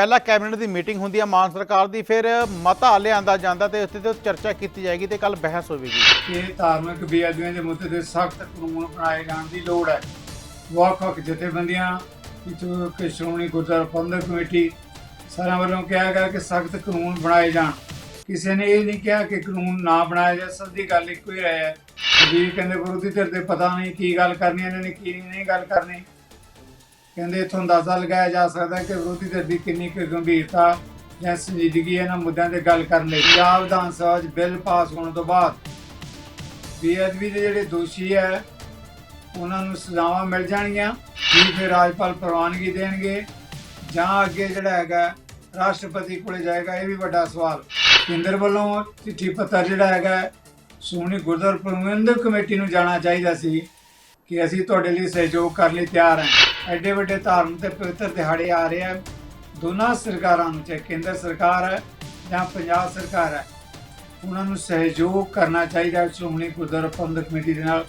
ਪਹਿਲਾਂ ਕੈਬਨਿਟ ਦੀ ਮੀਟਿੰਗ ਹੁੰਦੀ ਹੈ ਮਾਨ ਸਰਕਾਰ ਦੀ, ਫਿਰ ਮਤਾ ਲਿਆਂਦਾ ਜਾਂਦਾ ਤੇ ਉੱਤੇ ਤੇ ਚਰਚਾ ਕੀਤੀ ਜਾਏਗੀ ਤੇ ਕੱਲ ਬਹਿਸ ਹੋਵੇਗੀ। ਇਹ ਧਾਰਮਿਕ ਬੇਅਦਬੀਆਂ ਦੇ ਮੁੱਦੇ ਤੇ ਸਖਤ ਕਾਨੂੰਨ ਬਣਾਏ ਜਾਣ ਦੀ ਲੋੜ ਹੈ। ਵੱਖ-ਵੱਖ ਜਥੇਬੰਦੀਆਂ ਕਿ ਸ਼੍ਰੋਮਣੀ ਗੁਰਦੁਆਰਾ ਪ੍ਰਬੰਧਕ ਕਮੇਟੀ ਸਾਰਿਆਂ ਵੱਲੋਂ ਕਿਹਾ ਗਿਆ ਕਿ ਸਖਤ ਕਾਨੂੰਨ ਬਣਾਏ ਜਾਣ। ਕਿਸੇ ਨੇ ਇਹ ਨਹੀਂ ਕਿਹਾ ਕਿ ਕਾਨੂੰਨ ਨਾ ਬਣਾਇਆ ਜਾਏ, ਸਭ ਦੀ ਗੱਲ ਇੱਕੋ ਹੀ ਹੈ। ਜੀ ਕਹਿੰਦੇ ਵਿਰੋਧੀ ਧਿਰ ਦੇ ਪਤਾ ਨਹੀਂ ਕੀ ਗੱਲ ਕਰਨੀ, ਇਹਨਾਂ ਨੇ ਕੀ ਨਹੀਂ ਗੱਲ ਕਰਨੀ। ਕਹਿੰਦੇ ਇਥੋਂ ਅੰਦਾਜ਼ਾ ਲਗਾਇਆ ਜਾ ਸਕਦਾ ਕਿ ਵਿਰੋਧੀ ਧਿਰ ਦੀ ਕਿੰਨੀ ਕੁ ਗੰਭੀਰਤਾ ਜਾਂ ਸੰਜੀਦਗੀ ਇਹਨਾਂ ਮੁੱਦਿਆਂ ਤੇ ਗੱਲ ਕਰਨ ਲਈ। ਪੰਜਾਬ ਵਿਧਾਨ ਸਭਾ 'ਚ ਬਿੱਲ ਪਾਸ ਹੋਣ ਤੋਂ ਬਾਅਦ ਬੇਅਦਬੀ ਦੇ ਜਿਹੜੇ ਦੋਸ਼ੀ ਹੈ, ਉਹਨਾਂ ਨੂੰ ਸਜ਼ਾਵਾਂ ਮਿਲ ਜਾਣਗੀਆਂ ਕੀ ਫਿਰ ਰਾਜਪਾਲ ਪ੍ਰਵਾਨਗੀ ਦੇਣਗੇ ਜਾਂ ਅੱਗੇ ਜਿਹੜਾ ਹੈਗਾ ਰਾਸ਼ਟਰਪਤੀ ਕੋਲੇ ਜਾਏਗਾ, ਇਹ ਵੀ ਵੱਡਾ ਸਵਾਲ। ਕੇਂਦਰ ਵੱਲੋਂ ਚਿੱਠੀ ਪੱਤਰ ਜਿਹੜਾ ਹੈਗਾ, ਸ਼੍ਰੋਮਣੀ ਗੁਰਦੁਆਰਾ ਪ੍ਰਬੰਧਕ ਕਮੇਟੀ ਨੂੰ ਜਾਣਾ ਚਾਹੀਦਾ ਸੀ ਕਿ ਅਸੀਂ ਤੁਹਾਡੇ ਲਈ ਸਹਿਯੋਗ ਕਰਨ ਲਈ ਤਿਆਰ ਹਾਂ। ਐਡੇ ਵੱਡੇ ਧਾਰਮਿਕ ਤੇ ਪਵਿੱਤਰ ਦਿਹਾੜੇ ਆ ਰਹੇ ਆ। ਦੋਨਾਂ ਸਰਕਾਰਾਂ ਨੂੰ ਚਾਹੇ ਕੇਂਦਰ ਸਰਕਾਰ ਹੈ ਜਾਂ ਪੰਜਾਬ ਸਰਕਾਰ ਹੈ ਉਹਨਾਂ ਨੂੰ ਸਹਿਯੋਗ ਕਰਨਾ ਚਾਹੀਦਾ। ਹੈ ਸ਼੍ਰੋਮਣੀ ਗੁਰਦੁਆਰਾ ਪ੍ਰਬੰਧਕ ਕਮੇਟੀ ਦੇ ਨਾਲ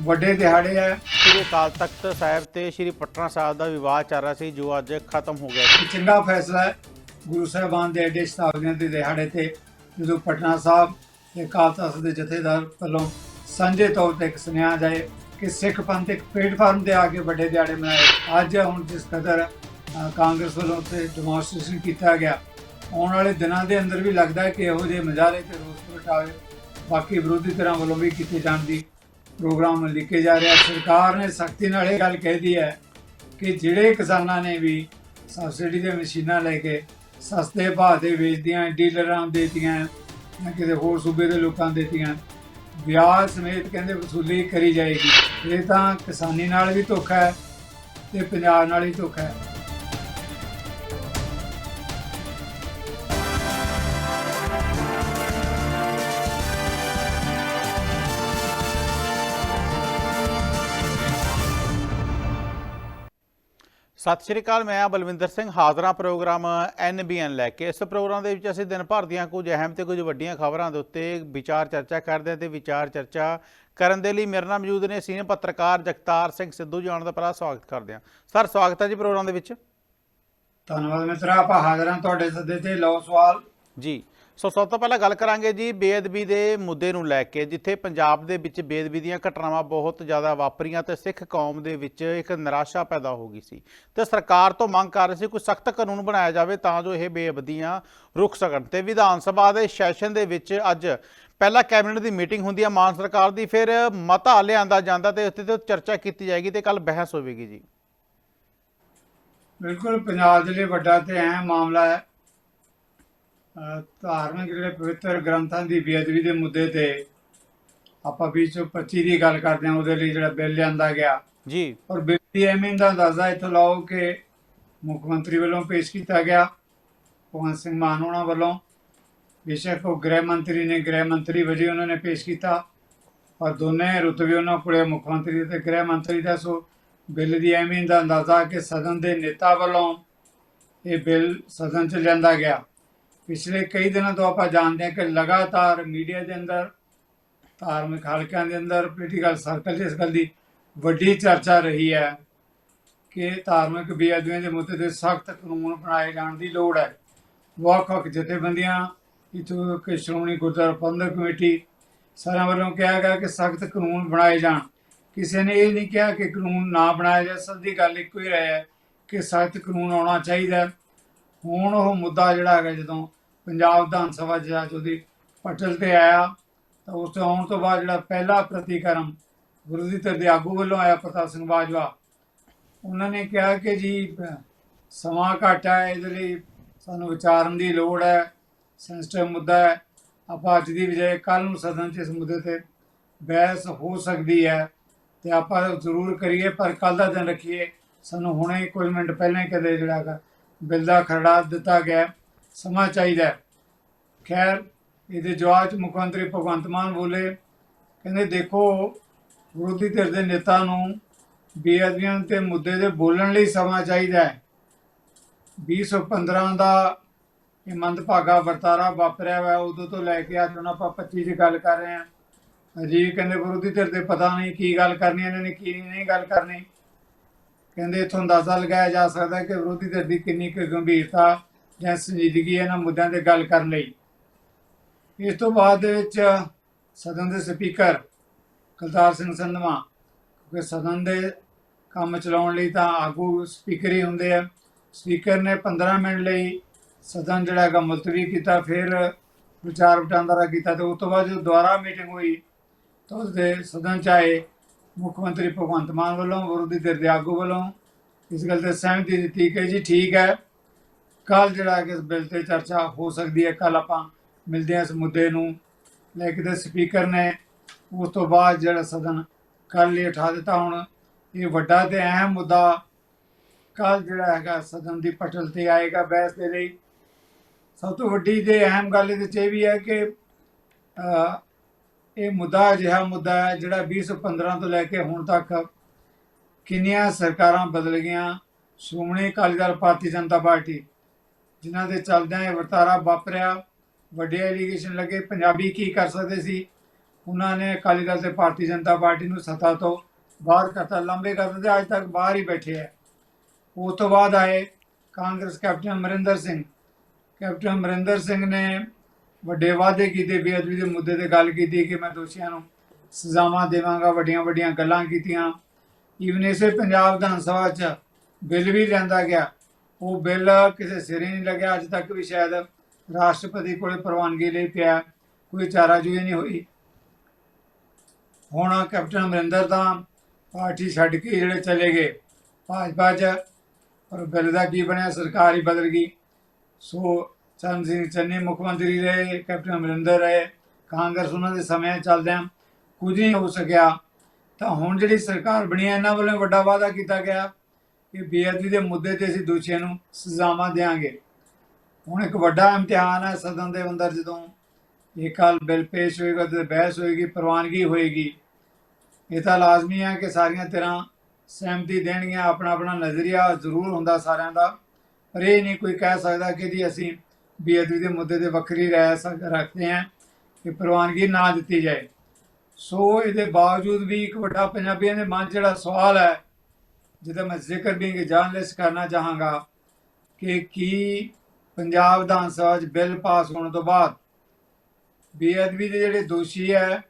ਵੱਡੇ ਦਿਹਾੜੇ ਹੈ ਸ੍ਰੀ ਅਕਾਲ ਤਖਤ ਸਾਹਿਬ ਤੇ ਸ੍ਰੀ ਪਟਨਾ ਸਾਹਿਬ ਦਾ ਵਿਵਾਦ ਚੱਲ ਰਿਹਾ ਸੀ ਜੋ ਅੱਜ ਖਤਮ ਹੋ ਗਿਆ ਇਹ ਚੰਗਾ ਫੈਸਲਾ ਹੈ। ਗੁਰੂ ਸਾਹਿਬਾਨ ਦੇ ਐਡੇ ਸ਼ਤਾਬਦੀਆਂ ਦੇ ਦਿਹਾੜੇ ਤੇ ਜਦੋਂ ਪਟਨਾ ਸਾਹਿਬ ਤੇ ਅਕਾਲ ਤਖਤ ਦੇ ਜਥੇਦਾਰ ਵੱਲੋਂ ਸਾਂਝੇ ਤੌਰ ਤੇ ਇੱਕ ਸੁਨੇਹਾ ਜਾਏ ਕਿ ਸਿੱਖ ਪੰਥ ਇੱਕ ਪਲੇਟਫਾਰਮ ਤੇ ਆ ਕੇ ਵੱਡੇ ਦਿਹਾੜੇ ਮਨਾਏ। ਅੱਜ ਹੁਣ ਜਿਸ ਕਦਰ ਕਾਂਗਰਸ ਵੱਲੋਂ ਤੇ ਡੈਮੋਨਸਟ੍ਰੇਸ਼ਨ ਕੀਤਾ ਗਿਆ, ਆਉਣ ਵਾਲੇ ਦਿਨਾਂ ਦੇ ਅੰਦਰ ਵੀ ਲੱਗਦਾ ਹੈ ਕਿ ਇਹੋ ਜਿਹੇ ਮਜ਼ਾਰੇ ਤੇ ਰੋਸ ਪ੍ਰਗਟਾਵੇ, ਬਾਕੀ ਵਿਰੋਧੀ ਧਿਰਾਂ ਵੱਲੋਂ ਵੀ ਕੀਤੇ ਜਾਣ ਦੀ ਪ੍ਰੋਗਰਾਮ ਲਿਖੇ ਜਾ ਰਿਹਾ ਸਰਕਾਰ ਨੇ ਸਖਤੀ ਨਾਲ ਇਹ ਗੱਲ ਕਹਿਦੀ ਹੈ ਕਿ ਜਿਹੜੇ ਕਿਸਾਨਾਂ ਨੇ ਵੀ ਸਬਸਿਡੀ ਦੇ ਮਸ਼ੀਨਾਂ ਲੈ ਕੇ ਸਸਤੇ ਭਾਅ ਤੇ ਵੇਚਦੀਆਂ, ਡੀਲਰਾਂ ਦੇਤੀਆਂ ਜਾਂ ਕਿਸੇ ਹੋਰ ਸੂਬੇ ਦੇ ਲੋਕਾਂ ਦੇਤੀਆਂ ਵਿਆਜ ਸਮੇਤ ਕਹਿੰਦੇ ਵਸੂਲੀ ਕਰੀ ਜਾਏਗੀ। ਇਹ ਤਾਂ ਕਿਸਾਨੀ ਨਾਲ ਵੀ ਧੋਖਾ ਹੈ ਤੇ ਪੰਜਾਬ ਨਾਲ ਹੀ ਧੋਖਾ ਹੈ। ਸਤਿ ਸ਼੍ਰੀ ਅਕਾਲ ਮੈਂ ਆ ਬਲਵਿੰਦਰ ਸਿੰਘ। ਹਾਜ਼ਰਾਂ ਪ੍ਰੋਗਰਾਮ ਐਨਬੀਐਨ ਲੈ ਕੇ। ਇਸ ਪ੍ਰੋਗਰਾਮ ਦੇ ਵਿੱਚ ਅਸੀਂ ਦਿਨ ਭਰ ਦੀਆਂ ਕੁਝ ਅਹਿਮ ਤੇ ਕੁਝ ਵੱਡੀਆਂ ਖਬਰਾਂ ਦੇ ਉੱਤੇ ਵਿਚਾਰ ਚਰਚਾ ਕਰਦੇ ਹਾਂ ਤੇ ਵਿਚਾਰ ਚਰਚਾ ਕਰਨ ਦੇ ਲਈ ਮੇਰੇ ਨਾਲ ਮੌਜੂਦ ਨੇ ਸੀਨੀਅਰ ਪੱਤਰਕਾਰ ਜਗਤਾਰ ਸਿੰਘ ਸਿੱਧੂ ਜੀ ਆਉਣ ਦਾ ਪਹਿਲਾ ਸਵਾਗਤ ਕਰਦੇ ਹਾਂ। ਸਰ ਸਵਾਗਤ ਹੈ ਜੀ ਪ੍ਰੋਗਰਾਮ ਦੇ ਵਿੱਚ। ਧੰਨਵਾਦ ਮਿੱਤਰਾ ਆਪਾਂ ਹਾਜ਼ਰ ਤੁਹਾਡੇ ਸੱਦੇ ਤੇ। ਲਓ ਸਵਾਲ। ਜੀ। ਸੋ ਸਭ ਤੋਂ ਪਹਿਲਾਂ ਗੱਲ ਕਰਾਂਗੇ ਜੀ ਬੇਅਦਬੀ ਦੇ ਮੁੱਦੇ ਨੂੰ ਲੈ ਕੇ, ਜਿੱਥੇ ਪੰਜਾਬ ਦੇ ਵਿੱਚ ਬੇਅਦਬੀ ਦੀਆਂ ਘਟਨਾਵਾਂ ਬਹੁਤ ਜ਼ਿਆਦਾ ਵਾਪਰੀਆਂ ਤੇ ਸਿੱਖ ਕੌਮ ਦੇ ਵਿੱਚ ਇੱਕ ਨਿਰਾਸ਼ਾ ਪੈਦਾ ਹੋ ਗਈ ਸੀ। ਤੇ ਸਰਕਾਰ ਤੋਂ ਮੰਗ ਕਰ ਰਹੀ ਸੀ ਕੋਈ ਸਖਤ ਕਾਨੂੰਨ ਬਣਾਇਆ ਜਾਵੇ ਤਾਂ ਜੋ ਇਹ ਬੇਅਦਬੀਆਂ ਰੁਕ ਸਕਣ। ਤੇ ਵਿਧਾਨ ਸਭਾ ਦੇ ਸੈਸ਼ਨ ਦੇ ਵਿੱਚ ਅੱਜ ਪਹਿਲਾਂ ਕੈਬਨਿਟ ਦੀ ਮੀਟਿੰਗ ਹੁੰਦੀ ਹੈ ਮਾਨ ਸਰਕਾਰ ਦੀ, ਫਿਰ ਮਤਾ ਲਿਆਂਦਾ ਜਾਂਦਾ ਤੇ ਉੱਤੇ ਤੇ ਚਰਚਾ ਕੀਤੀ ਜਾਏਗੀ ਤੇ ਕੱਲ ਬਹਿਸ ਹੋਵੇਗੀ ਜੀ। ਬਿਲਕੁਲ, ਪੰਜਾਬ ਦੇ ਲਈ ਵੱਡਾ ਤੇ ਅਹਿਮ ਮਾਮਲਾ ਹੈ। ਧਾਰਮਿਕ ਜਿਹੜੇ ਪਵਿੱਤਰ ਗ੍ਰੰਥਾਂ ਦੀ ਬੇਅਦਬੀ ਦੇ ਮੁੱਦੇ ਤੇ ਆਪਾਂ 2025 ਦੀ ਗੱਲ ਕਰਦੇ ਹਾਂ ਉਹਦੇ ਲਈ ਜਿਹੜਾ ਬਿੱਲ ਲਿਆਂਦਾ ਗਿਆ। ਜੀ। ਔਰ ਬਿੱਲ ਦੀ ਅਹਿਮੀਅਤ ਦਾ ਅੰਦਾਜ਼ਾ ਇੱਥੋਂ ਲਾਓ ਕਿ ਮੁੱਖ ਮੰਤਰੀ ਵੱਲੋਂ ਪੇਸ਼ ਕੀਤਾ ਗਿਆ ਭਗਵੰਤ ਸਿੰਘ ਮਾਨ ਉਹਨਾਂ ਵੱਲੋਂ। ਬੇਸ਼ੱਕ ਉਹ ਗ੍ਰਹਿ ਮੰਤਰੀ ਨੇ ਗ੍ਰਹਿ ਮੰਤਰੀ ਵਜੇ ਉਹਨਾਂ ਨੇ ਪੇਸ਼ ਕੀਤਾ। ਔਰ ਦੋਨੇ ਰੁਤਬੇ ਉਹਨਾਂ ਕੋਲੇ ਮੁੱਖ ਮੰਤਰੀ ਤੇ ਗ੍ਰਹਿ ਮੰਤਰੀ ਦਾ ਸੋ ਬਿੱਲ ਦੀ ਅਹਿਮੀਅਤ ਦਾ ਅੰਦਾਜ਼ਾ ਕਿ ਸਦਨ ਦੇ ਨੇਤਾ ਵੱਲੋਂ ਇਹ ਬਿੱਲ ਸਦਨ 'ਚ ਲਿਆਂਦਾ ਗਿਆ। ਪਿਛਲੇ ਕਈ ਦਿਨਾਂ ਤੋਂ ਆਪਾਂ ਜਾਣਦੇ ਹਾਂ ਕਿ ਲਗਾਤਾਰ ਮੀਡੀਆ ਦੇ ਅੰਦਰ, ਧਾਰਮਿਕ ਹਲਕਿਆਂ ਦੇ ਅੰਦਰ ਪੋਲੀਟੀਕਲ ਸਰਕਲ 'ਚ ਇਸ ਗੱਲ ਦੀ ਵੱਡੀ ਚਰਚਾ ਰਹੀ ਹੈ ਕਿ ਧਾਰਮਿਕ ਬੇਅਦਬੀਆਂ ਦੇ ਮੁੱਦੇ ਤੇ ਸਖਤ ਕਾਨੂੰਨ ਬਣਾਏ ਜਾਣ ਦੀ ਲੋੜ ਹੈ। ਵੱਖ-ਵੱਖ ਜਥੇਬੰਦੀਆਂ ਵਿੱਚੋਂ ਕਿ ਸ਼੍ਰੋਮਣੀ ਗੁਰਦੁਆਰਾ ਪ੍ਰਬੰਧਕ ਕਮੇਟੀ ਸਾਰਿਆਂ ਵੱਲੋਂ ਕਿਹਾ ਗਿਆ ਕਿ ਸਖਤ ਕਾਨੂੰਨ ਬਣਾਏ ਜਾਣ। ਕਿਸੇ ਨੇ ਇਹ ਨਹੀਂ ਕਿਹਾ ਕਿ ਕਾਨੂੰਨ ਨਾ ਬਣਾਇਆ ਜਾਏ। ਸਭ ਦੀ ਗੱਲ ਇੱਕੋ ਹੀ ਹੈ ਕਿ ਸਖਤ ਕਾਨੂੰਨ ਆਉਣਾ ਚਾਹੀਦਾ ਹੁਣ ਉਹ ਮੁੱਦਾ ਜਿਹੜਾ ਹੈਗਾ ਜਦੋਂ ਪੰਜਾਬ ਵਿਧਾਨ ਸਭਾ ਜੱਜ ਉਹਦੀ ਪਟਲ ਤੇ ਆਇਆ। ਤਾਂ ਉਸ ਤੋਂ ਆਉਣ ਤੋਂ ਬਾਅਦ ਜਿਹੜਾ ਪਹਿਲਾ ਪ੍ਰਤੀਕਰਮ ਵਿਰੋਧੀ ਧਿਰ ਦੇ ਆਗੂ ਵੱਲੋਂ ਆਇਆ ਪ੍ਰਤਾਪ ਸਿੰਘ ਬਾਜਵਾ, ਉਹਨਾਂ ਨੇ ਕਿਹਾ ਕਿ ਜੀ, ਸਮਾਂ ਘੱਟ ਹੈ ਇਹਦੇ ਲਈ ਸਾਨੂੰ ਵਿਚਾਰਨ ਦੀ ਲੋੜ ਹੈ ਸੈਂਸਿਟਿਵ ਮੁੱਦਾ ਹੈ, ਆਪਾਂ ਅੱਜ ਦੀ ਬਜਾਏ ਕੱਲ ਨੂੰ ਸਦਨ 'ਚ ਇਸ ਮੁੱਦੇ ਤੇ ਬਹਿਸ ਹੋ ਸਕਦੀ ਹੈ ਤੇ ਆਪਾਂ ਜ਼ਰੂਰ ਕਰੀਏ, ਪਰ ਕੱਲ ਦਾ ਦਿਨ ਰੱਖੀਏ। ਸਾਨੂੰ ਹੁਣੇ ਕੁਝ ਮਿੰਟ ਪਹਿਲਾਂ ਹੀ ਕਦੇ ਜਿਹੜਾ ਬਿੱਲ ਦਾ ਖਰੜਾ ਦਿੱਤਾ ਗਿਆ। ਸਮਾਂ ਚਾਹੀਦਾ ਖੈਰ, ਇਹਦੇ ਜਵਾਬ 'ਚ ਮੁੱਖ ਮੰਤਰੀ ਭਗਵੰਤ ਮਾਨ ਬੋਲੇ, ਕਹਿੰਦੇ, ਦੇਖੋ, ਵਿਰੋਧੀ ਧਿਰ ਦੇ ਨੇਤਾ ਨੂੰ ਬੇਅਦਬੀਆਂ ਤੇ ਮੁੱਦੇ ਦੇ ਬੋਲਣ ਲਈ ਸਮਾਂ ਚਾਹੀਦਾ ਹੈ। 2015 ਦਾ ਇਹ ਮੰਦਭਾਗਾ ਵਰਤਾਰਾ ਵਾਪਰਿਆ ਹੋਇਆ, ਉਦੋਂ ਤੋਂ ਲੈ ਕੇ ਅੱਜ ਹੁਣ ਆਪਾਂ 25 ਦੀ ਗੱਲ ਕਰ ਰਹੇ ਹਾਂ। ਅਜੀਬ ਕਹਿੰਦੇ, ਵਿਰੋਧੀ ਧਿਰ ਦੇ ਪਤਾ ਨਹੀਂ ਕੀ ਗੱਲ ਕਰਨੀ, ਇਹਨਾਂ ਨੇ ਕੀ ਨਹੀਂ ਗੱਲ ਕਰਨੀ। ਕਹਿੰਦੇ, ਇਥੋਂ ਅੰਦਾਜ਼ਾ ਲਗਾਇਆ ਜਾ ਸਕਦਾ ਕਿ ਵਿਰੋਧੀ ਧਿਰ ਦੀ ਕਿੰਨੀ ਕੁ ਗੰਭੀਰਤਾ ਜਾਂ ਸੰਜੀਦਗੀ ਇਹਨਾਂ ਮੁੱਦਿਆਂ ਤੇ ਗੱਲ ਕਰਨ ਲਈ। ਇਸ ਤੋਂ ਬਾਅਦ ਦੇ ਵਿੱਚ ਸਦਨ ਦੇ ਸਪੀਕਰ ਕੁਲਤਾਰ ਸਿੰਘ ਸੰਧਵਾ, ਕਿਉਂਕਿ ਸਦਨ ਦੇ ਕੰਮ ਚਲਾਉਣ ਲਈ ਤਾਂ ਆਗੂ ਸਪੀਕਰ ਹੀ ਹੁੰਦੇ ਆ। ਸਪੀਕਰ ਨੇ 15 ਮਿੰਟ ਲਈ ਸਦਨ ਜਿਹੜਾ ਹੈਗਾ ਮੁਲਤਵੀ ਕੀਤਾ, ਫਿਰ ਵਿਚਾਰ ਵਟਾਂਦਰਾ ਕੀਤਾ ਤੇ ਉਸ ਤੋਂ ਬਾਅਦ ਜਦੋਂ ਦੁਬਾਰਾ ਮੀਟਿੰਗ ਹੋਈ ਤਾਂ ਉਸਦੇ ਸਦਨ ਚ ਆਏ ਮੁੱਖ ਮੰਤਰੀ ਭਗਵੰਤ ਮਾਨ ਵੱਲੋਂ ਵਿਰੋਧੀ ਧਿਰ ਦੇ ਆਗੂ ਵੱਲੋਂ। ਇਸ ਗੱਲ ਤੇ ਸਹਿਮਤੀ ਦਿੱਤੀ ਕਿ ਜੀ ਠੀਕ ਹੈ ਕੱਲ ਜਿਹੜਾ ਕਿ ਇਸ ਬਿੱਲ ਤੇ ਚਰਚਾ ਹੋ ਸਕਦੀ ਹੈ। ਕੱਲ ਆਪਾਂ ਮਿਲਦੇ ਹਾਂ ਇਸ ਮੁੱਦੇ ਨੂੰ। ਲੈ ਕੇ ਤੇ ਸਪੀਕਰ ਨੇ ਉਸ ਤੋਂ ਬਾਅਦ ਜਿਹੜਾ ਸਦਨ ਕੱਲ ਲਈ ਉਠਾ ਦਿੱਤਾ। ਹੁਣ ਇਹ ਵੱਡਾ ਤੇ ਅਹਿਮ ਮੁੱਦਾ ਕੱਲ ਜਿਹੜਾ ਹੈਗਾ ਸਦਨ ਦੀ ਪਟਲ ਤੇ ਆਏਗਾ ਬਹਿਸ ਦੇ ਲਈ। ਸਭ ਤੋਂ ਵੱਡੀ ਤੇ ਅਹਿਮ ਗੱਲ ਇਹਦੇ ਚ ਇਹ ਵੀ ਹੈ ਕਿ ਇਹ ਮੁੱਦਾ ਅਜਿਹਾ ਮੁੱਦਾ ਹੈ ਜਿਹੜਾ 2015 ਤੋਂ ਲੈ ਕੇ ਹੁਣ ਤੱਕ ਕਿੰਨੀਆਂ ਸਰਕਾਰਾਂ ਬਦਲ ਗਈਆਂ। ਸ਼੍ਰੋਮਣੀ ਅਕਾਲੀ ਦਲ, ਭਾਰਤੀ ਜਨਤਾ ਪਾਰਟੀ ਜਿਨ੍ਹਾਂ ਦੇ ਚੱਲਦਿਆਂ ਇਹ ਵਰਤਾਰਾ ਵਾਪਰਿਆ, ਵੱਡੇ ਐਲੀਗੇਸ਼ਨ ਲੱਗੇ, ਪੰਜਾਬੀ ਕੀ ਕਰ ਸਕਦੇ ਸੀ? ਉਹਨਾਂ ਨੇ ਅਕਾਲੀ ਦਲ ਤੇ ਭਾਰਤੀ ਜਨਤਾ ਪਾਰਟੀ ਨੂੰ ਸੱਤਾ ਤੋਂ ਬਾਹਰ ਕਰਤਾ, ਲੰਬੇ ਕਰਦੇ ਤੇ ਅੱਜ ਤੱਕ ਬਾਹਰ ਹੀ ਬੈਠੇ ਹੈ ਉਸ ਤੋਂ ਬਾਅਦ ਆਏ ਕਾਂਗਰਸ ਕੈਪਟਨ ਅਮਰਿੰਦਰ ਸਿੰਘ। ਕੈਪਟਨ ਅਮਰਿੰਦਰ ਸਿੰਘ ਨੇ ਵੱਡੇ ਵਾਅਦੇ ਕੀਤੇ, ਬੇਅਦਬੀ ਦੇ ਮੁੱਦੇ ਤੇ ਗੱਲ ਕੀਤੀ ਕਿ ਮੈਂ ਦੋਸ਼ੀਆਂ ਨੂੰ ਸਜ਼ਾਵਾਂ ਦੇਵਾਂਗਾ, ਵੱਡੀਆਂ ਵੱਡੀਆਂ ਗੱਲਾਂ ਕੀਤੀਆਂ। ਈਵਨ ਇਸੇ ਪੰਜਾਬ ਵਿਧਾਨ ਸਭਾ 'ਚ ਬਿੱਲ ਵੀ ਲੈਂਦਾ ਗਿਆ। ਉਹ ਬਿੱਲ ਕਿਸੇ ਸਿਰੇ ਨਹੀਂ ਲੱਗਿਆ, ਅੱਜ ਤੱਕ ਵੀ ਸ਼ਾਇਦ ਰਾਸ਼ਟਰਪਤੀ ਕੋਲੇ ਪ੍ਰਵਾਨਗੀ ਲਈ ਪਿਆ, ਕੋਈ ਚਾਰਾਜੋਈ ਨਹੀਂ ਹੋਈ। ਹੁਣ ਕੈਪਟਨ ਅਮਰਿੰਦਰ ਤਾਂ ਪਾਰਟੀ ਛੱਡ ਕੇ ਜਿਹੜੇ ਚਲੇ ਗਏ, ਭਾਜਪਾ 'ਚ, ਪਰ ਬਿੱਲ ਦਾ ਕੀ ਬਣਿਆ, ਸਰਕਾਰ ਹੀ ਬਦਲ ਗਈ। ਸੋ ਚਰਨ ਸਿੰਘ ਚੰਨੀ ਮੁੱਖ ਮੰਤਰੀ ਰਹੇ, ਕੈਪਟਨ ਅਮਰਿੰਦਰ ਰਹੇ, ਕਾਂਗਰਸ ਉਹਨਾਂ ਦੇ ਸਮੇਂ ਚੱਲਦਿਆਂ ਕੁਝ ਨਹੀਂ ਹੋ ਸਕਿਆ। ਤਾਂ ਹੁਣ ਜਿਹੜੀ ਸਰਕਾਰ ਬਣੀ ਹੈ ਇਹਨਾਂ ਵੱਲੋਂ ਵੱਡਾ ਵਾਅਦਾ ਕੀਤਾ ਗਿਆ। ਕਿ ਬੇਅਦਬੀ ਦੇ ਮੁੱਦੇ ਤੇ ਅਸੀਂ ਦੋਸ਼ੀਆਂ ਨੂੰ ਸਜ਼ਾਵਾਂ ਦੇਵਾਂਗੇ ਹੁਣ ਇੱਕ ਵੱਡਾ ਇਮਤਿਹਾਨ ਹੈ ਸਦਨ ਦੇ ਅੰਦਰ ਜਦੋਂ ਇਹ ਕੱਲ ਬਿੱਲ ਪੇਸ਼ ਹੋਏਗਾ ਤੇ ਬਹਿਸ ਹੋਏਗੀ, ਪ੍ਰਵਾਨਗੀ ਹੋਏਗੀ। ਇਹ ਤਾਂ ਲਾਜ਼ਮੀ ਹੈ ਕਿ ਸਾਰੀਆਂ ਤਰ੍ਹਾਂ ਸਹਿਮਤੀ ਦੇਣਗੀਆਂ ਆਪਣਾ ਆਪਣਾ ਨਜ਼ਰੀਆ ਜ਼ਰੂਰ ਹੁੰਦਾ ਸਾਰਿਆਂ ਦਾ। ਪਰ ਇਹ ਨਹੀਂ ਕੋਈ ਕਹਿ ਸਕਦਾ ਕਿ ਜੀ ਅਸੀਂ ਬੇਅਦਬੀ ਦੇ ਮੁੱਦੇ ਤੇ ਵੱਖਰੀ ਰਾਏ ਸ- ਰੱਖਦੇ ਹਾਂ ਕਿ ਪ੍ਰਵਾਨਗੀ ਨਾ ਦਿੱਤੀ ਜਾਏ। ਸੋ ਇਹਦੇ ਬਾਵਜੂਦ ਵੀ ਇੱਕ ਵੱਡਾ ਪੰਜਾਬੀਆਂ ਦੇ ਮਨ 'ਚ ਜਿਹੜਾ ਸਵਾਲ ਹੈ ਜਿਹਦਾ ਮੈਂ ਜ਼ਿਕਰ ਵੀ ਜਾਣਲਿਸ ਕਰਨਾ ਚਾਹਾਂਗਾ ਕਿ ਕੀ ਪੰਜਾਬ ਵਿਧਾਨ ਸਭਾ 'ਚ ਬਿੱਲ ਪਾਸ ਹੋਣ ਤੋਂ ਬਾਅਦ ਬੇਅਦਬੀ ਦੇ ਜਿਹੜੇ ਦੋਸ਼ੀ ਹੈ,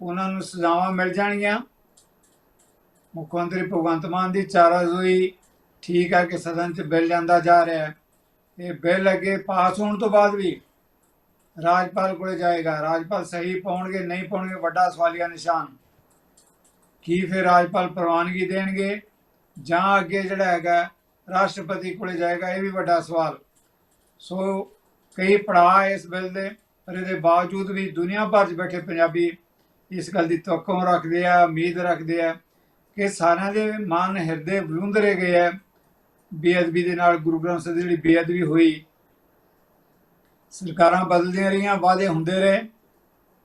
ਉਹਨਾਂ ਨੂੰ ਸਜ਼ਾਵਾਂ ਮਿਲ ਜਾਣਗੀਆਂ। ਮੁੱਖ ਮੰਤਰੀ ਭਗਵੰਤ ਮਾਨ ਦੀ ਚਾਰਾਜ਼ੋਈ ਠੀਕ ਹੈ ਕਿ ਸਦਨ 'ਚ ਬਿੱਲ ਜਾਂਦਾ ਜਾ ਰਿਹਾ ਹੈ। ਇਹ ਬਿੱਲ ਅੱਗੇ ਪਾਸ ਹੋਣ ਤੋਂ ਬਾਅਦ ਵੀ ਰਾਜਪਾਲ ਕੋਲ ਜਾਏਗਾ। ਰਾਜਪਾਲ ਸਹੀ ਪਾਉਣਗੇ, ਨਹੀਂ ਪਾਉਣਗੇ, ਵੱਡਾ ਸਵਾਲੀਆ ਨਿਸ਼ਾਨ। ਕੀ ਫਿਰ ਰਾਜਪਾਲ ਪ੍ਰਵਾਨਗੀ ਦੇਣਗੇ? ਜਾਂ ਅੱਗੇ ਜਿਹੜਾ ਹੈਗਾ, ਰਾਸ਼ਟਰਪਤੀ ਕੋਲੇ ਜਾਏਗਾ, ਇਹ ਵੀ ਵੱਡਾ ਸਵਾਲ। ਸੋ ਕਈ ਪੜਾਅ ਇਸ ਬਿੱਲ ਦੇ, ਪਰ ਇਹਦੇ ਬਾਵਜੂਦ ਵੀ ਦੁਨੀਆ ਭਰ 'ਚ ਬੈਠੇ ਪੰਜਾਬੀ ਇਸ ਗੱਲ ਦੀ ਤਵੱਕੋ ਰੱਖਦੇ ਆ, ਉਮੀਦ ਰੱਖਦੇ ਆ ਕਿ ਸਾਰਿਆਂ ਦੇ ਮਨ, ਹਿਰਦੇ ਬਲੁੰਦਰੇ ਗਏ ਆ। ਬੇਅਦਬੀ ਦੇ ਨਾਲ ਗੁਰੂ ਗ੍ਰੰਥ ਸਾਹਿਬ ਦੀ ਜਿਹੜੀ ਬੇਅਦਬੀ ਹੋਈ, ਸਰਕਾਰਾਂ ਬਦਲਦੀਆਂ ਰਹੀਆਂ, ਵਾਅਦੇ ਹੁੰਦੇ ਰਹੇ,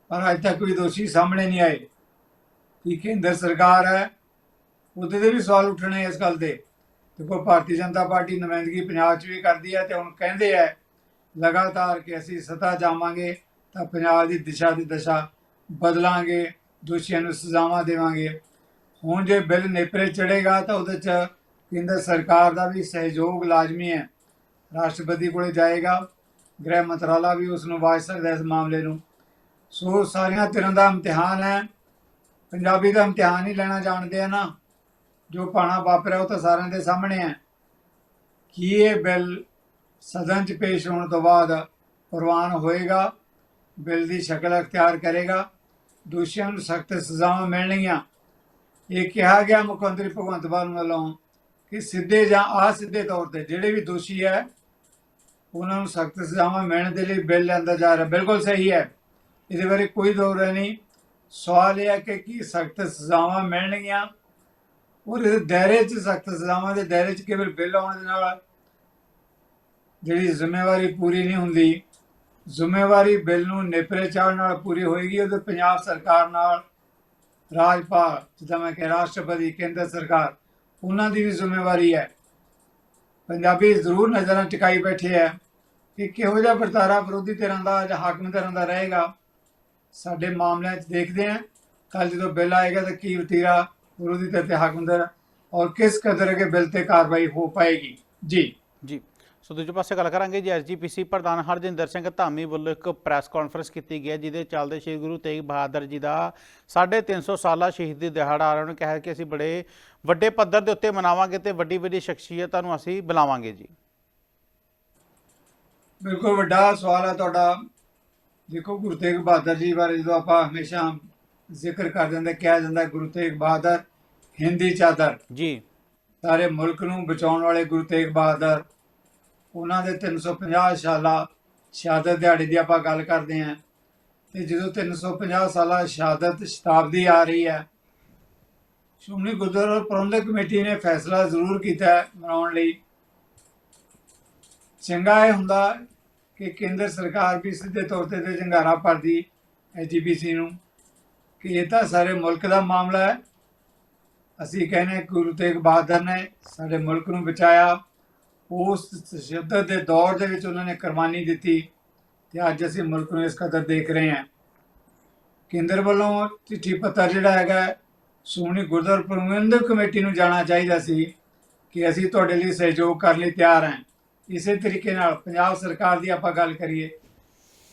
ਪਰ ਅੱਜ ਤੱਕ ਕੋਈ ਦੋਸ਼ੀ ਸਾਹਮਣੇ ਨਹੀਂ ਆਏ। ਕਿ ਕੇਂਦਰ ਸਰਕਾਰ ਹੈ ਉਹਦੇ ਤੇ ਵੀ ਸਵਾਲ ਉੱਠਣੇ ਇਸ ਗੱਲ ਦੇ। ਦੇਖੋ, ਭਾਰਤੀ ਜਨਤਾ ਪਾਰਟੀ ਨੁਮਾਇੰਦਗੀ ਪੰਜਾਬ 'ਚ ਵੀ ਕਰਦੀ ਹੈ ਤੇ ਹੁਣ ਕਹਿੰਦੇ ਆ ਲਗਾਤਾਰ ਕਿ ਅਸੀਂ ਸਤਾ ਜਾਵਾਂਗੇ ਤਾਂ ਪੰਜਾਬ ਦੀ ਦਿਸ਼ਾ ਦੀ ਦਸ਼ਾ ਬਦਲਾਂਗੇ, ਦੋਸ਼ੀਆਂ ਨੂੰ ਸਜ਼ਾਵਾਂ ਦੇਵਾਂਗੇ। ਹੁਣ ਜੇ ਬਿੱਲ ਨੇਪਰੇ ਚੜੇਗਾ ਤਾਂ ਉਹਦੇ 'ਚ ਕੇਂਦਰ ਸਰਕਾਰ ਦਾ ਵੀ ਸਹਿਯੋਗ ਲਾਜ਼ਮੀ ਹੈ। ਰਾਸ਼ਟਰਪਤੀ ਕੋਲੇ ਜਾਏਗਾ, ਗ੍ਰਹਿ ਮੰਤਰਾਲਾ ਵੀ ਉਸ ਨੂੰ ਵਾਜ ਸਕਦਾ ਇਸ ਮਾਮਲੇ ਨੂੰ। ਸੋ ਸਾਰੀਆਂ ਤਰ੍ਹਾਂ ਦਾ ਇਮਤਿਹਾਨ ਹੈ। ਪੰਜਾਬੀ ਦਾ ਇਮਤਿਹਾਨ ਹੀ ਲੈਣਾ ਜਾਣਦੇ ਆ ਨਾ। ਜੋ ਪਾਣਾ ਵਾਪਰਿਆ ਉਹ ਤਾਂ ਸਾਰਿਆਂ ਦੇ ਸਾਹਮਣੇ ਹੈ। ਕੀ ਇਹ ਬਿੱਲ ਸਦਨ 'ਚ ਪੇਸ਼ ਹੋਣ ਤੋਂ ਬਾਅਦ ਪ੍ਰਵਾਨ ਹੋਏਗਾ? ਬਿੱਲ ਦੀ ਸ਼ਕਲ ਅਖਤਿਆਰ ਕਰੇਗਾ? ਦੋਸ਼ੀਆਂ ਨੂੰ ਸਖਤ ਸਜ਼ਾਵਾਂ ਮਿਲਣਗੀਆਂ। ਇਹ ਕਿਹਾ ਗਿਆ ਮੁੱਖ ਮੰਤਰੀ ਭਗਵੰਤ ਮਾਨ ਵੱਲੋਂ ਕਿ ਸਿੱਧੇ ਜਾਂ ਅਸਿੱਧੇ ਤੌਰ ਤੇ ਜਿਹੜੇ ਵੀ ਦੋਸ਼ੀ ਹੈ, ਉਹਨਾਂ ਨੂੰ ਸਖਤ ਸਜ਼ਾਵਾਂ ਮਿਲਣ ਦੇ ਲਈ ਬਿੱਲ ਲਿਆਂਦਾ ਜਾ ਰਿਹਾ। ਬਿਲਕੁਲ ਸਹੀ ਹੈ। ਇਹਦੇ ਬਾਰੇ ਕੋਈ ਦੋ ਨਹੀਂ। ਸਵਾਲ ਇਹ ਹੈ ਕਿ ਕੀ ਸਖਤ ਸਜ਼ਾਵਾਂ ਮਿਲਣਗੀਆਂ? ਔਰ ਦਾਇਰੇ 'ਚ ਸਖਤ ਸਜ਼ਾਵਾਂ ਦੇ ਦਾਇਰੇ 'ਚ ਕੇਵਲ ਬਿੱਲ ਆਉਣ ਦੇ ਨਾਲ ਜਿਹੜੀ ਜ਼ਿੰਮੇਵਾਰੀ ਪੂਰੀ ਨਹੀਂ ਹੁੰਦੀ, ਜ਼ਿੰਮੇਵਾਰੀ ਬਿੱਲ ਨੂੰ ਨੇਪਰੇ ਚਾੜਨ ਨਾਲ ਪੂਰੀ ਹੋਏਗੀ, ਉਹਦੇ ਪੰਜਾਬ ਸਰਕਾਰ ਨਾਲ ਰਾਜਪਾਲ, ਜਿੱਦਾਂ ਮੈਂ ਕਿ ਰਾਸ਼ਟਰਪਤੀ, ਕੇਂਦਰ ਸਰਕਾਰ, ਉਹਨਾਂ ਦੀ ਵੀ ਜ਼ਿੰਮੇਵਾਰੀ ਹੈ। ਪੰਜਾਬੀ ਜ਼ਰੂਰ ਨਜ਼ਰਾਂ ਟਿਕਾਈ ਬੈਠੇ ਹੈ ਕਿ ਕਿਹੋ ਜਿਹਾ ਵਰਤਾਰਾ ਵਿਰੋਧੀ ਧਿਰਾਂ ਦਾ ਜਾਂ ਹਾਕਮ ਧਿਰਾਂ ਦਾ ਰਹੇਗਾ, ਸਾਡੇ ਮਾਮਲਿਆਂ 'ਚ ਦੇਖਦੇ ਹਾਂ। ਕੱਲ ਜਦੋਂ ਬਿੱਲ ਆਏਗਾ ਤਾਂ ਕੀ ਵਤੀਰਾ ਤੇ ਹਾਕਮ ਧਿਰ ਔਰ ਕਿਸ ਕਦਰ ਕੇ ਬਿੱਲ ਤੇ ਕਾਰਵਾਈ ਹੋ ਪਾਏਗੀ? ਜੀ। ਜੀ। ਸੋ ਦੂਜੇ ਪਾਸੇ ਗੱਲ ਕਰਾਂਗੇ ਜੀ ਐਸਜੀਪੀਸੀ ਪ੍ਰਧਾਨ ਹਰਜਿੰਦਰ ਸਿੰਘ ਧਾਮੀ ਵੱਲੋਂ ਇੱਕ ਪ੍ਰੈਸ ਕਾਨਫਰੰਸ ਕੀਤੀ ਗਈ ਜਿਹਦੇ ਚੱਲਦੇ ਸ੍ਰੀ ਗੁਰੂ ਤੇਗ ਬਹਾਦਰ ਜੀ ਦਾ 350 ਸਾਲਾ ਸ਼ਹੀਦੀ ਦਿਹਾੜਾ। ਆ ਰਿਹਾ ਉਹਨੇ ਕਿਹਾ ਕਿ ਅਸੀਂ ਬੜੇ ਵੱਡੇ ਪੱਧਰ ਦੇ ਉੱਤੇ ਮਨਾਵਾਂਗੇ ਤੇ ਵੱਡੀ ਵੱਡੀ ਸ਼ਖਸੀਅਤਾਂ ਨੂੰ ਅਸੀਂ ਬੁਲਾਵਾਂਗੇ ਜੀ। ਬਿਲਕੁਲ ਵੱਡਾ ਸਵਾਲ ਹੈ ਤੁਹਾਡਾ। ਦੇਖੋ ਗੁਰੂ ਤੇਗ ਬਹਾਦਰ ਜੀ ਬਾਰੇ ਜਦੋਂ ਆਪਾਂ ਹਮੇਸ਼ਾ ਜ਼ਿਕਰ ਕਰ ਦਿੰਦੇ ਕਿਹਾ ਜਾਂਦਾ ਗੁਰੂ ਤੇਗ ਬਹਾਦਰ ਹਿੰਦੀ ਚਾਦਰ। ਜੀ। ਸਾਰੇ ਮੁਲਕ ਨੂੰ ਬਚਾਉਣ ਵਾਲੇ ਗੁਰੂ ਤੇਗ ਬਹਾਦਰ ਉਹਨਾਂ ਦੇ 350 ਸਾਲਾ ਸ਼ਹਾਦਤ ਦਿਹਾੜੇ ਦੀ ਆਪਾਂ ਗੱਲ ਕਰਦੇ ਹਾਂ। ਤੇ ਜਦੋਂ 350 ਸਾਲਾ ਸ਼ਹਾਦਤ ਸ਼ਤਾਬਦੀ ਆ ਰਹੀ ਹੈ ਸ਼੍ਰੋਮਣੀ ਗੁਰਦੁਆਰਾ ਪ੍ਰਬੰਧਕ ਕਮੇਟੀ ਨੇ ਫੈਸਲਾ ਜ਼ਰੂਰ ਕੀਤਾ ਮਨਾਉਣ ਲਈ। ਚੰਗਾ ਇਹ ਹੁੰਦਾ ਕਿ ਕੇਂਦਰ ਸਰਕਾਰ ਵੀ ਸਿੱਧੇ ਤੌਰ ਤੇ ਤੇ ਜੰਗਾਰਾ ਭਰਦੀ ਐਜੀਪੀਸੀ ਨੂੰ ਕਿ ਇਹ ਤਾਂ ਸਾਰੇ ਮੁਲਕ ਦਾ ਮਾਮਲਾ ਹੈ। ਅਸੀਂ ਕਹਿੰਦੇ ਗੁਰੂ ਤੇਗ ਬਹਾਦਰ ਨੇ ਸਾਡੇ ਮੁਲਕ ਨੂੰ ਬਚਾਇਆ। ਉਸ ਤਸ਼ੱਦਦ ਦੇ ਦੌਰ ਦੇ ਵਿੱਚ ਉਹਨਾਂ ਨੇ ਕੁਰਬਾਨੀ ਦਿੱਤੀ ਤੇ ਅੱਜ ਅਸੀਂ ਮੁਲਕ ਨੂੰ ਇਸ ਕਦਰ ਦੇਖ ਰਹੇ ਹਾਂ। ਕੇਂਦਰ ਵੱਲੋਂ ਚਿੱਠੀ ਪੱਤਰ ਜਿਹੜਾ ਹੈਗਾ, ਸ਼੍ਰੋਮਣੀ ਗੁਰਦੁਆਰਾ ਪ੍ਰਬੰਧਕ ਕਮੇਟੀ ਨੂੰ ਜਾਣਾ ਚਾਹੀਦਾ ਸੀ ਕਿ ਅਸੀਂ ਤੁਹਾਡੇ ਲਈ ਸਹਿਯੋਗ ਕਰਨ ਲਈ ਤਿਆਰ ਹਾਂ। ਇਸੇ ਤਰੀਕੇ ਨਾਲ ਪੰਜਾਬ ਸਰਕਾਰ ਦੀ ਆਪਾਂ ਗੱਲ ਕਰੀਏ,